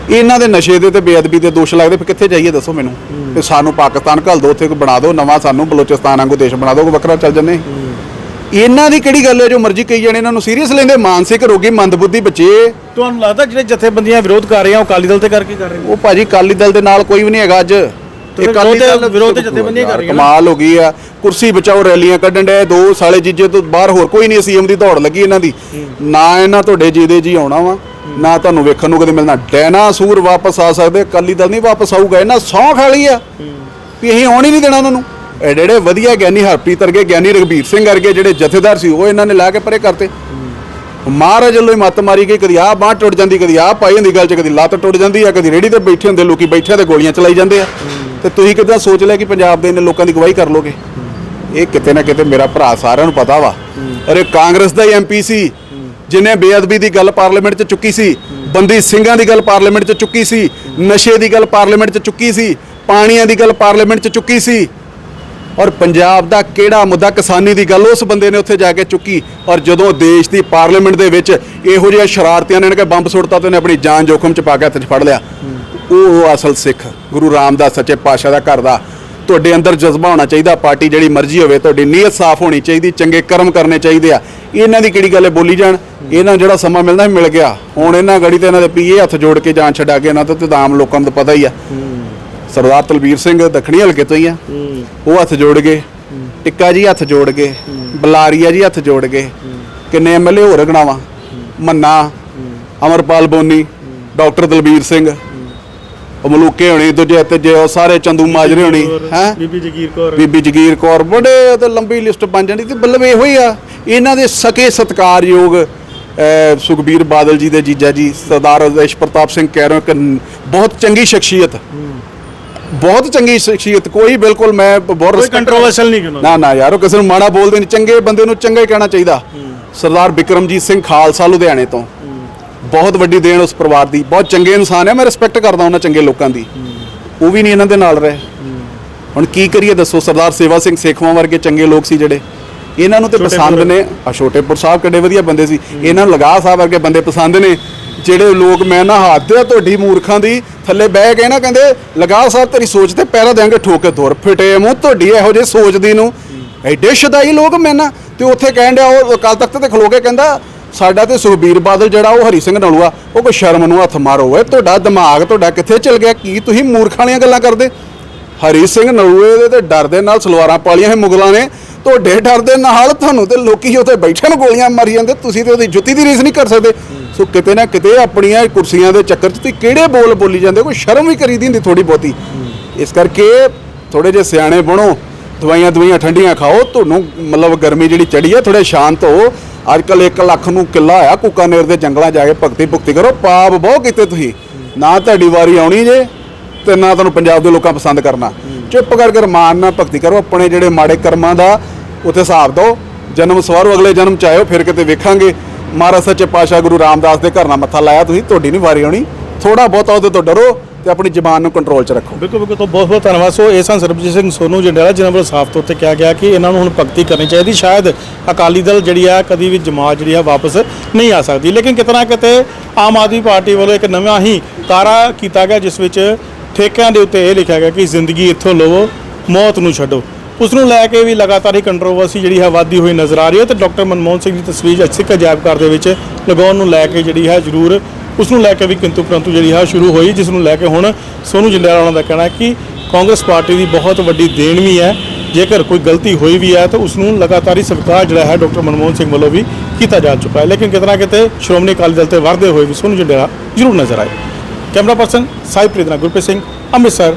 ਇਹਨਾਂ ਦੇ ਨਸ਼ੇ ਦੇ ਤੇ ਬੇਅਦਬੀ ਦੇ ਦੋਸ਼ ਲੱਗਦੇ, ਫਿਰ ਕਿੱਥੇ ਜਾਈਏ ਦੱਸੋ ਮੈਨੂੰ? ਤੇ ਸਾਨੂੰ ਪਾਕਿਸਤਾਨ ਘੱਲ ਦੋ ਉੱਥੇ ਕੋਈ ਬਣਾ ਦਿਓ, ਨਵਾਂ ਸਾਨੂੰ ਬਲੋਚਿਸਤਾਨ ਵਾਂਗੂ ਦੇਸ਼ ਬਣਾ ਦਿਓ, ਕੋਈ ਵੱਖਰਾ ਚੱਲ ਜੰਨੇ ਇਹਨਾਂ ਦੀ ਕਿਹੜੀ ਗੱਲ ਹੈ ਜੋ ਮਰਜ਼ੀ ਕਹੀ ਜਾਣੇ ਇਹਨਾਂ ਨੂੰ ਸੀਰੀਅਸ ਲੈਂਦੇ ਮਾਨਸਿਕ ਰੋਗੀ ਮੰਦਬੁੱਧੀ ਬੱਚੇ। ਤੁਹਾਨੂੰ ਲੱਗਦਾ ਜਿਹੜੇ ਜਥੇਬੰਦੀਆਂ ਵਿਰੋਧ ਕਰ ਰਹੀਆਂ ਉਹ ਅਕਾਲੀ ਦਲ ਤੇ ਕਰਕੇ ਕਰ ਰਹੇ ਨੇ? ਉਹ ਭਾਜੀ ਕਾਲੀ ਦਲ ਦੇ ਨਾਲ ਕੋਈ ਵੀ ਨਹੀਂ ਹੈਗਾ ਅੱਜ। ਫਿਰ ਵਿਰੋਧ ਤੇ- ਵਿਰੋਧ ਜਥੇਬੰਦੀਆਂ ਕਰ ਰਹੀਆਂ। ਕਮਾਲ ਹੋ ਗਈ ਆ। ਕੁਰਸੀ ਬਚਾਓ ਰੈਲੀਆਂ ਕੱਢਣ ਦੇ ਦੋ ਸਾਲੇ ਜੀਜੇ ਤੋਂ ਬਾਹਰ ਹੋਰ ਕੋਈ ਨਹੀਂ ਸੀਐਮ ਦੀ ਦੌੜ ਲੱਗੀ ਇਹਨਾਂ ਦੀ। ਨਾ ਇਹਨਾਂ ਤੁਹਾਡੇ ਜੀਦੇ ਜੀ ਆਉਣਾ ਵਾ ਨਾ ਤੁਹਾਨੂੰ ਵੇਖਣ ਨੂੰ ਕਦੇ ਮਿਲਣਾ। ਡੈਨਾਸੂਰ ਵਾਪਸ ਆ ਸਕਦੇ ਅਕਾਲੀ ਦਲ ਨਹੀਂ ਵਾਪਸ ਆਊਗਾ ਇਹਨਾਂ ਸੌਂ ਖਾਲੀ ਆ। ਵੀ ਅਸੀਂ ਆਉਣ ਹੀ ਨਹੀਂ ਦੇਣਾ ਉਹਨਾਂ ਨੂੰ। ਇਹ ਜਿਹੜੇ ਵਧੀਆ ਗਿਆਨੀ ਹਰਪ੍ਰੀਤ ਵਰਗੇ ਗਿਆਨੀ ਰਘਬੀਰ ਸਿੰਘ ਵਰਗੇ ਜਿਹੜੇ ਜਥੇਦਾਰ ਸੀ, ਉਹ ਇਹਨਾਂ ਨੇ ਲਾ ਕੇ ਪਰੇ ਕਰਤੇ। ਮਹਾਰਾਜ ਵੱਲੋਂ ਹੀ ਮੱਤ ਮਾਰੀ ਗਈ, ਕਦੀ ਆਹ ਬਾਂਹ ਟੁੱਟ ਜਾਂਦੀ, ਕਦੀ ਆਹ ਪਾਈ ਹੁੰਦੀ ਗੱਲ 'ਚ, ਕਦੀ ਲੱਤ ਟੁੱਟ ਜਾਂਦੀ ਆ, ਕਦੀ ਰੇੜੀ ਤੇ ਬੈਠੇ ਹੁੰਦੇ, ਲੋਕੀ ਬੈਠਿਆਂ ਤੇ ਗੋਲੀਆਂ ਚਲਾਈ ਜਾਂਦੇ ਆ। ਤੇ ਤੁਸੀਂ ਕਿਦਾਂ ਸੋਚ ਲਿਆ ਕਿ ਪੰਜਾਬ ਦੇ ਇੰਨੇ ਲੋਕਾਂ ਦੀ ਗਵਾਹੀ ਕਰ ਲੋਗੇ? ਇਹ ਕਿਤੇ ਨਾ ਕਿਤੇ ਮੇਰਾ ਭਰਾ ਸਾਰਿਆਂ ਨੂੰ ਪਤਾ ਵਾ। ਅਰੇ ਕਾਂਗਰਸ ਦਾ ਹੀ ਐਮਪੀ ਸੀ, ਜਿਨੇ ਬੇਅਦਬੀ ਦੀ ਗੱਲ ਪਾਰਲੀਮੈਂਟ 'ਚ ਚੁੱਕੀ ਸੀ, ਬੰਦੀ ਸਿੰਘਾਂ ਦੀ ਗੱਲ ਪਾਰਲੀਮੈਂਟ 'ਚ ਚੁੱਕੀ ਸੀ, ਨਸ਼ੇ ਦੀ ਗੱਲ ਪਾਰਲੀਮੈਂਟ 'ਚ ਚੁੱਕੀ ਸੀ, ਪਾਣੀਆਂ ਦੀ ਗੱਲ ਪਾਰਲੀਮੈਂਟ 'ਚ ਚੁੱਕੀ ਸੀ ਔਰ ਪੰਜਾਬ ਦਾ ਕਿਹੜਾ ਮੁੱਦਾ ਕਿਸਾਨੀ ਦੀ ਗੱਲ ਉਸ ਬੰਦੇ ਨੇ ਉੱਥੇ ਜਾ ਕੇ ਚੁੱਕੀ ਔਰ ਜਦੋਂ ਦੇਸ਼ ਦੀ ਪਾਰਲੀਮੈਂਟ ਦੇ ਵਿੱਚ ਇਹੋ ਜਿਹੀਆਂ ਸ਼ਰਾਰਤੀਆਂ ਨੇ ਇਹਨਾਂ ਕਿ ਬੰਬ ਸੁੱਟਤਾ ਤੇ ਉਹਨੇ ਆਪਣੀ ਜਾਨ ਜੋਖਮ ਚ ਪਾ ਕੇ ਹੱਥ 'ਚ ਫੜ ਲਿਆ। ਉਹ ਉਹ ਅਸਲ ਸਿੱਖ, ਗੁਰੂ ਰਾਮਦਾਸ ਸੱਚੇ ਪਾਤਸ਼ਾਹ ਦਾ ਘਰ ਦਾ ਤੁਹਾਡੇ ਅੰਦਰ ਜਜ਼ਬਾ ਹੋਣਾ ਚਾਹੀਦਾ, ਪਾਰਟੀ ਜਿਹੜੀ ਮਰਜ਼ੀ ਹੋਵੇ, ਤੁਹਾਡੀ ਨੀਅਤ ਸਾਫ਼ ਹੋਣੀ ਚਾਹੀਦੀ, ਚੰਗੇ ਕਰਮ ਕਰਨੇ ਚਾਹੀਦੇ ਆ। ਇਹਨਾਂ ਦੀ ਕਿਹੜੀ ਗੱਲ ਹੈ ਬੋਲੀ ਜਾਣ? ਇਹਨਾਂ ਨੂੰ ਜਿਹੜਾ ਸਮਾਂ ਮਿਲਦਾ ਮਿਲ ਗਿਆ। ਹੁਣ ਇਹਨਾਂ ਗੜੀ ਤੇ ਇਹਨਾਂ ਦੇ ਪੀਏ ਹੱਥ ਜੋੜ ਕੇ ਜਾਨ ਛਡਾ ਕੇ ਇਹਨਾਂ ਤੋਂ ਤੇ ਆਮ ਲੋਕਾਂ ਨੂੰ ਪਤਾ ਹੀ ਆ। ਸਰਦਾਰ ਤਲਵੀਰ ਸਿੰਘ ਦੱਖਣੀ ਹਲਕੇ ਤੋਂ ਹੀ ਆ। ਉਹ ਹੱਥ ਜੋੜ ਗਏ। ਟਿੱਕਾ ਜੀ ਹੱਥ ਜੋੜ ਗਏ। ਬਲਾਰੀਆ ਜੀ ਹੱਥ ਜੋੜ ਗਏ। ਕਿੰਨੇ ਐਮਐਲਏ ਹੋਰ ਗਣਾਵਾਂ ਮੰਨਾ ਅਮਰਪਾਲ ਬੋਨੀ ਡਾਕਟਰ ਦਲਬੀਰ ਸਿੰਘ। ਉਹ ਮਲੂਕੇ ਹੋਣੀ ਦੂਜੇ ਤੇ ਜੇ ਉਹ ਸਾਰੇ ਚੰਦੂ ਮਾਜਰੇ ਹੋਣੀ ਹੈ? ਬੀਬੀ ਜਗੀਰ ਕੌਰ। ਬੀਬੀ ਜਗੀਰ ਕੌਰ ਬੜੇ ਤੇ ਲੰਬੀ ਲਿਸਟ ਬਣ ਜਾਂਦੀ ਤੇ ਬੱਲਬ ਇਹੋ ਹੀ ਆ। ਇਹਨਾਂ ਦੇ ਸਕੇ ਸਤਕਾਰਯੋਗ ਸੁਖਬੀਰ ਬਾਦਲ ਜੀ ਦੇ ਜੀਜਾ ਜੀ ਸਰਦਾਰ ਅਦੇਸ਼ ਪ੍ਰਤਾਪ ਸਿੰਘ ਕਹਿ ਰਹੇ ਕਿ ਬਹੁਤ ਚੰਗੀ ਸ਼ਖਸੀਅਤ। ਬਹੁਤ ਚੰਗੀ ਸ਼ਖਸੀਅਤ ਕੋਈ ਬਿਲਕੁਲ ਮੈਂ ਬਹੁਤ ਕੋਈ ਕੰਟਰੋਵਰਸ਼ਲ ਨਹੀਂ ਕਿਨੋ ਨਾ ਨਾ ਯਾਰ ਉਹ ਕਿਸੇ ਨੂੰ ਮਾੜਾ ਬੋਲਦੇ ਨਹੀਂ ਚੰਗੇ ਬੰਦੇ ਨੂੰ ਚੰਗਾ ਹੀ ਕਹਿਣਾ ਚਾਹੀਦਾ। ਸਰਦਾਰ ਬਿਕਰਮਜੀਤ ਸਿੰਘ ਖਾਲਸਾ ਲੁਧਿਆਣੇ ਤੋਂ। ਬਹੁਤ ਵੱਡੀ ਦੇਣ ਉਸ ਪਰਿਵਾਰ ਦੀ। ਬਹੁਤ ਚੰਗੇ ਇਨਸਾਨ ਹੈ ਮੈਂ ਰਿਸਪੈਕਟ ਕਰਦਾ ਉਹਨਾਂ ਚੰਗੇ ਲੋਕਾਂ ਦੀ। ਉਹ ਵੀ ਨਹੀਂ ਇਹਨਾਂ ਦੇ ਨਾਲ ਰਹੇ। ਹੁਣ ਕੀ ਕਰੀਏ ਦੱਸੋ ਸਰਦਾਰ ਸੇਵਾ ਸਿੰਘ ਸੇਖਵਾਂ ਵਰਗੇ ਚੰਗੇ ਲੋਕ ਸੀ ਜਿਹੜੇ। ਇਹਨਾਂ ਨੂੰ ਤੇ ਪਸੰਦ ਨੇ। ਆ ਛੋਟੇਪੁਰ ਸਾਹਿਬ ਕਿੱਡੇ ਵਧੀਆ ਬੰਦੇ ਸੀ। ਇਹਨਾਂ ਨੂੰ ਲਗਾ ਸਾਹਿਬ ਵਰਗੇ ਬੰਦੇ ਪਸੰਦ ਨੇ। ਜਿਹੜੇ ਲੋਕ ਮੈਂ ਨਾ ਹੱਥ ਆ ਤੁਹਾਡੀ ਮੂਰਖਾਂ ਦੀ, ਥੱਲੇ ਬਹਿ ਕੇ ਨਾ ਕਹਿੰਦੇ, ਲਗਾ ਸਾਹਿਬ ਤੇਰੀ ਸੋਚ ਤੇ ਪੈਰਾ ਦੇਾਂਗੇ ਠੋਕ ਕੇ ਤੁਰ ਫਿਟੇ ਮੂੰਹ ਤੁਹਾਡੀ ਇਹੋ ਜਿਹੇ ਸੋਚਦੀ ਨੂੰ। ਐਡੇ ਸ਼ਦਾਈ ਲੋਕ ਮੈਂ ਨਾ, ਤੇ ਉੱਥੇ ਕਹਿਣ ਡਿਆ ਉਹ ਕੱਲ ਤਖਤ ਤੇ ਖਲੋ ਕੇ ਕਹਿੰਦਾ, ਸਾਡਾ ਤੇ ਸੁਖਬੀਰ ਬਾਦਲ ਜਿਹੜਾ ਉਹ ਹਰੀ ਸਿੰਘ ਨਲੂਆ ਉਹ ਕੋਈ ਸ਼ਰਮ ਨੂੰ ਹੱਥ ਮਾਰੋ ਓਏ, ਤੁਹਾਡਾ ਦਿਮਾਗ ਤੁਹਾਡਾ ਕਿੱਥੇ ਚਲ ਗਿਆ? ਕੀ ਤੁਸੀਂ ਮੂਰਖਾਂ ਵਾਲੀਆਂ ਗੱਲਾਂ ਕਰਦੇ? ਹਰੀ ਸਿੰਘ ਨਲੂਏ ਦੇ ਤੇ ਡਰ ਦੇ ਨਾਲ ਸਲਵਾਰਾਂ ਪਾਲੀਆਂ ਸੀ ਮੁਗਲਾਂ ਨੇ ਤੁਹਾਡੇ ਡਰ ਦੇ ਨਾਲ ਤੁਹਾਨੂੰ ਤੇ ਲੋਕੀ ਉੱਥੇ ਬੈਠੇ ਨੂੰ ਗੋਲੀਆਂ ਮਾਰੀ ਜਾਂਦੇ, ਤੁਸੀਂ ਤੇ ਉਹਦੀ ਜੁੱਤੀ ਦੀ ਰੀਸ ਨਹੀਂ ਕਰ ਸਕਦੇ। ਸੋ ਕਿਤੇ ਨਾ ਕਿਤੇ ਆਪਣੀਆਂ ਕੁਰਸੀਆਂ ਦੇ ਚੱਕਰ 'ਚ ਤੁਸੀਂ ਕਿਹੜੇ ਬੋਲ ਬੋਲੀ ਜਾਂਦੇ, ਕੋਈ ਸ਼ਰਮ ਵੀ ਕਰੀਦੀ ਹੁੰਦੀ ਥੋੜੀ ਬਹੁਤੀ। ਇਸ ਕਰਕੇ ਥੋੜੇ ਜਿਹੇ ਸਿਆਣੇ ਬਣੋ, ਦਵਾਈਆਂ ਦਵਾਈਆਂ ਠੰਡੀਆਂ ਖਾਓ, ਤੁਹਾਨੂੰ ਮਤਲਬ ਗਰਮੀ ਜਿਹੜੀ ਚੜੀ ਹੈ ਥੋੜੇ ਸ਼ਾਂਤ ਹੋ। ਅੱਜ ਕੱਲ 1 ਲੱਖ ਨੂੰ ਕਿੱਲਾ ਆ ਕੁਕਾਨੇਰ ਦੇ ਜੰਗਲਾਂ ਜਾ ਕੇ ਭਗਤੀ ਭੁਗਤੀ ਕਰੋ, ਪਾਪ ਬਹੁਤ ਕੀਤੇ ਤੁਸੀਂ। ਨਾ ਤੁਹਾਡੀ ਵਾਰੀ ਆਉਣੀ ਜੇ, ਤੇ ਨਾ ਤੁਹਾਨੂੰ ਪੰਜਾਬ ਦੇ ਲੋਕਾਂ ਪਸੰਦ ਕਰਨਾ। ਚੁੱਪ ਕਰਕੇ ਰਮਾਨ ਨਾਲ ਭਗਤੀ ਕਰੋ, ਆਪਣੇ ਜਿਹੜੇ ਮਾੜੇ ਕਰਮਾਂ ਦਾ ਉੱਥੇ ਹਿਸਾਬ ਦਿਓ। ਜਨਮ ਸਵਾਰੋ, ਅਗਲੇ ਜਨਮ ਚ ਆਇਓ, ਫਿਰ ਕਿਤੇ ਵੇਖਾਂਗੇ। ਮਹਾਰਾਜ ਸੱਚੇ ਪਾਤਸ਼ਾਹ ਗੁਰੂ ਰਾਮਦਾਸ ਦੇ ਘਰ ਨਾਲ ਮੱਥਾ ਲਾਇਆ, ਤੁਸੀਂ ਤੁਹਾਡੀ ਨਹੀਂ ਵਾਰੀ ਆਉਣੀ। ਥੋੜਾ ਬਹੁਤਾ ਉਹਦੇ ਤੋਂ ਡਰੋ ਤੇ ਆਪਣੀ ਜ਼ਬਾਨ ਨੂੰ ਕੰਟਰੋਲ 'ਚ ਰੱਖੋ। ਬਿਲਕੁਲ ਬਿਲਕੁਲ ਤੋਂ ਬਹੁਤ ਬਹੁਤ ਧੰਨਵਾਦ। ਸੋ ਇਹ ਸਨ ਸਰਬਜੀਤ ਸਿੰਘ ਸੋਨੂ ਜੰਡਿਆਲਾ, ਜਿਨ੍ਹਾਂ ਵੱਲੋਂ ਸਾਫ਼ ਤੌਰ ਤੇ ਕਿਹਾ ਗਿਆ ਕਿ ਇਹਨਾਂ ਨੂੰ ਹੁਣ ਭਗਤੀ ਕਰਨੀ ਚਾਹੀਦੀ। ਸ਼ਾਇਦ ਅਕਾਲੀ ਦਲ ਜਿਹੜੀ ਆ, ਕਦੀ ਵੀ ਜਮਾਤ ਜਿਹੜੀ ਆ, ਵਾਪਸ ਨਹੀਂ ਆ ਸਕਦੀ। ਲੇਕਿਨ ਕਿਤਨਾ ਕਿਤੇ ਆਮ ਆਦਮੀ ਪਾਰਟੀ ਵੱਲੋਂ ਇੱਕ ਨਵਾਂ ਹੀ ਤਾਰਾ ਕੀਤਾ ਗਿਆ, ਜਿਸ ਵਿੱਚ ਠੇਕਿਆਂ ਦੇ ਉੱਤੇ ਇਹ ਲਿਖਿਆ ਗਿਆ ਕਿ ਜ਼ਿੰਦਗੀ ਇੱਥੋਂ ਲਵੋ, ਮੌਤ ਨੂੰ ਛੱਡੋ। ਉਸ ਨੂੰ ਲੈ ਕੇ ਵੀ ਲਗਾਤਾਰ ਹੀ ਕੰਟਰੋਵਰਸੀ ਜਿਹੜੀ ਹੈ ਵਧਦੀ ਹੋਈ ਨਜ਼ਰ ਆ ਰਹੀ ਹੈ ਤੇ ਡਾਕਟਰ ਮਨਮੋਹਨ ਸਿੰਘ ਦੀ ਤਸਵੀਰ ਸਿੱਖ ਅਜਾਇਬ ਘਰ ਦੇ ਵਿੱਚ ਲਗਾਉਣ ਨੂੰ ਲੈ ਕੇ ਜਿਹੜੀ ਹੈ ਜ਼ਰੂਰ ਉਸ ਨੂੰ ਲੈ ਕੇ ਵੀ ਕਿੰਤੂ ਪਰੰਤੂ ਜਿਹੜੀ ਹੈ ਸ਼ੁਰੂ ਹੋਈ, ਜਿਸ ਨੂੰ ਲੈ ਕੇ ਹੁਣ ਸੋਨੂ ਜੰਡਿਆਲਾ ਉਹਨਾਂ ਦਾ ਕਹਿਣਾ ਹੈ ਕਿ ਕਾਂਗਰਸ ਪਾਰਟੀ ਦੀ ਬਹੁਤ ਵੱਡੀ ਦੇਣ ਵੀ ਹੈ। ਜੇਕਰ ਕੋਈ ਗਲਤੀ ਹੋਈ ਵੀ ਹੈ ਤਾਂ ਉਸ ਨੂੰ ਲਗਾਤਾਰ ਹੀ ਸਵੀਕਾਰ ਜਿਹੜਾ ਹੈ ਡਾਕਟਰ ਮਨਮੋਹਨ ਸਿੰਘ ਵੱਲੋਂ ਵੀ ਕੀਤਾ ਜਾ ਚੁੱਕਾ ਹੈ। ਲੇਕਿਨ ਕਿਤਨਾ ਕਿਤੇ ਸ਼੍ਰੋਮਣੀ ਅਕਾਲੀ ਦਲ ਤੇ ਵਰਦੇ ਹੋਏ ਵੀ ਸੋਨੂੰ ਜੰਡੇਰਾ ਜ਼ਰੂਰ ਨਜ਼ਰ ਆਏ। ਕੈਮਰਾ ਪਰਸਨ ਸਾਹਿਬ ਪ੍ਰੀਤਨਾ ਗੁਰਪ੍ਰੀਤ ਸਿੰਘ ਅੰਮ੍ਰਿਤਸਰ।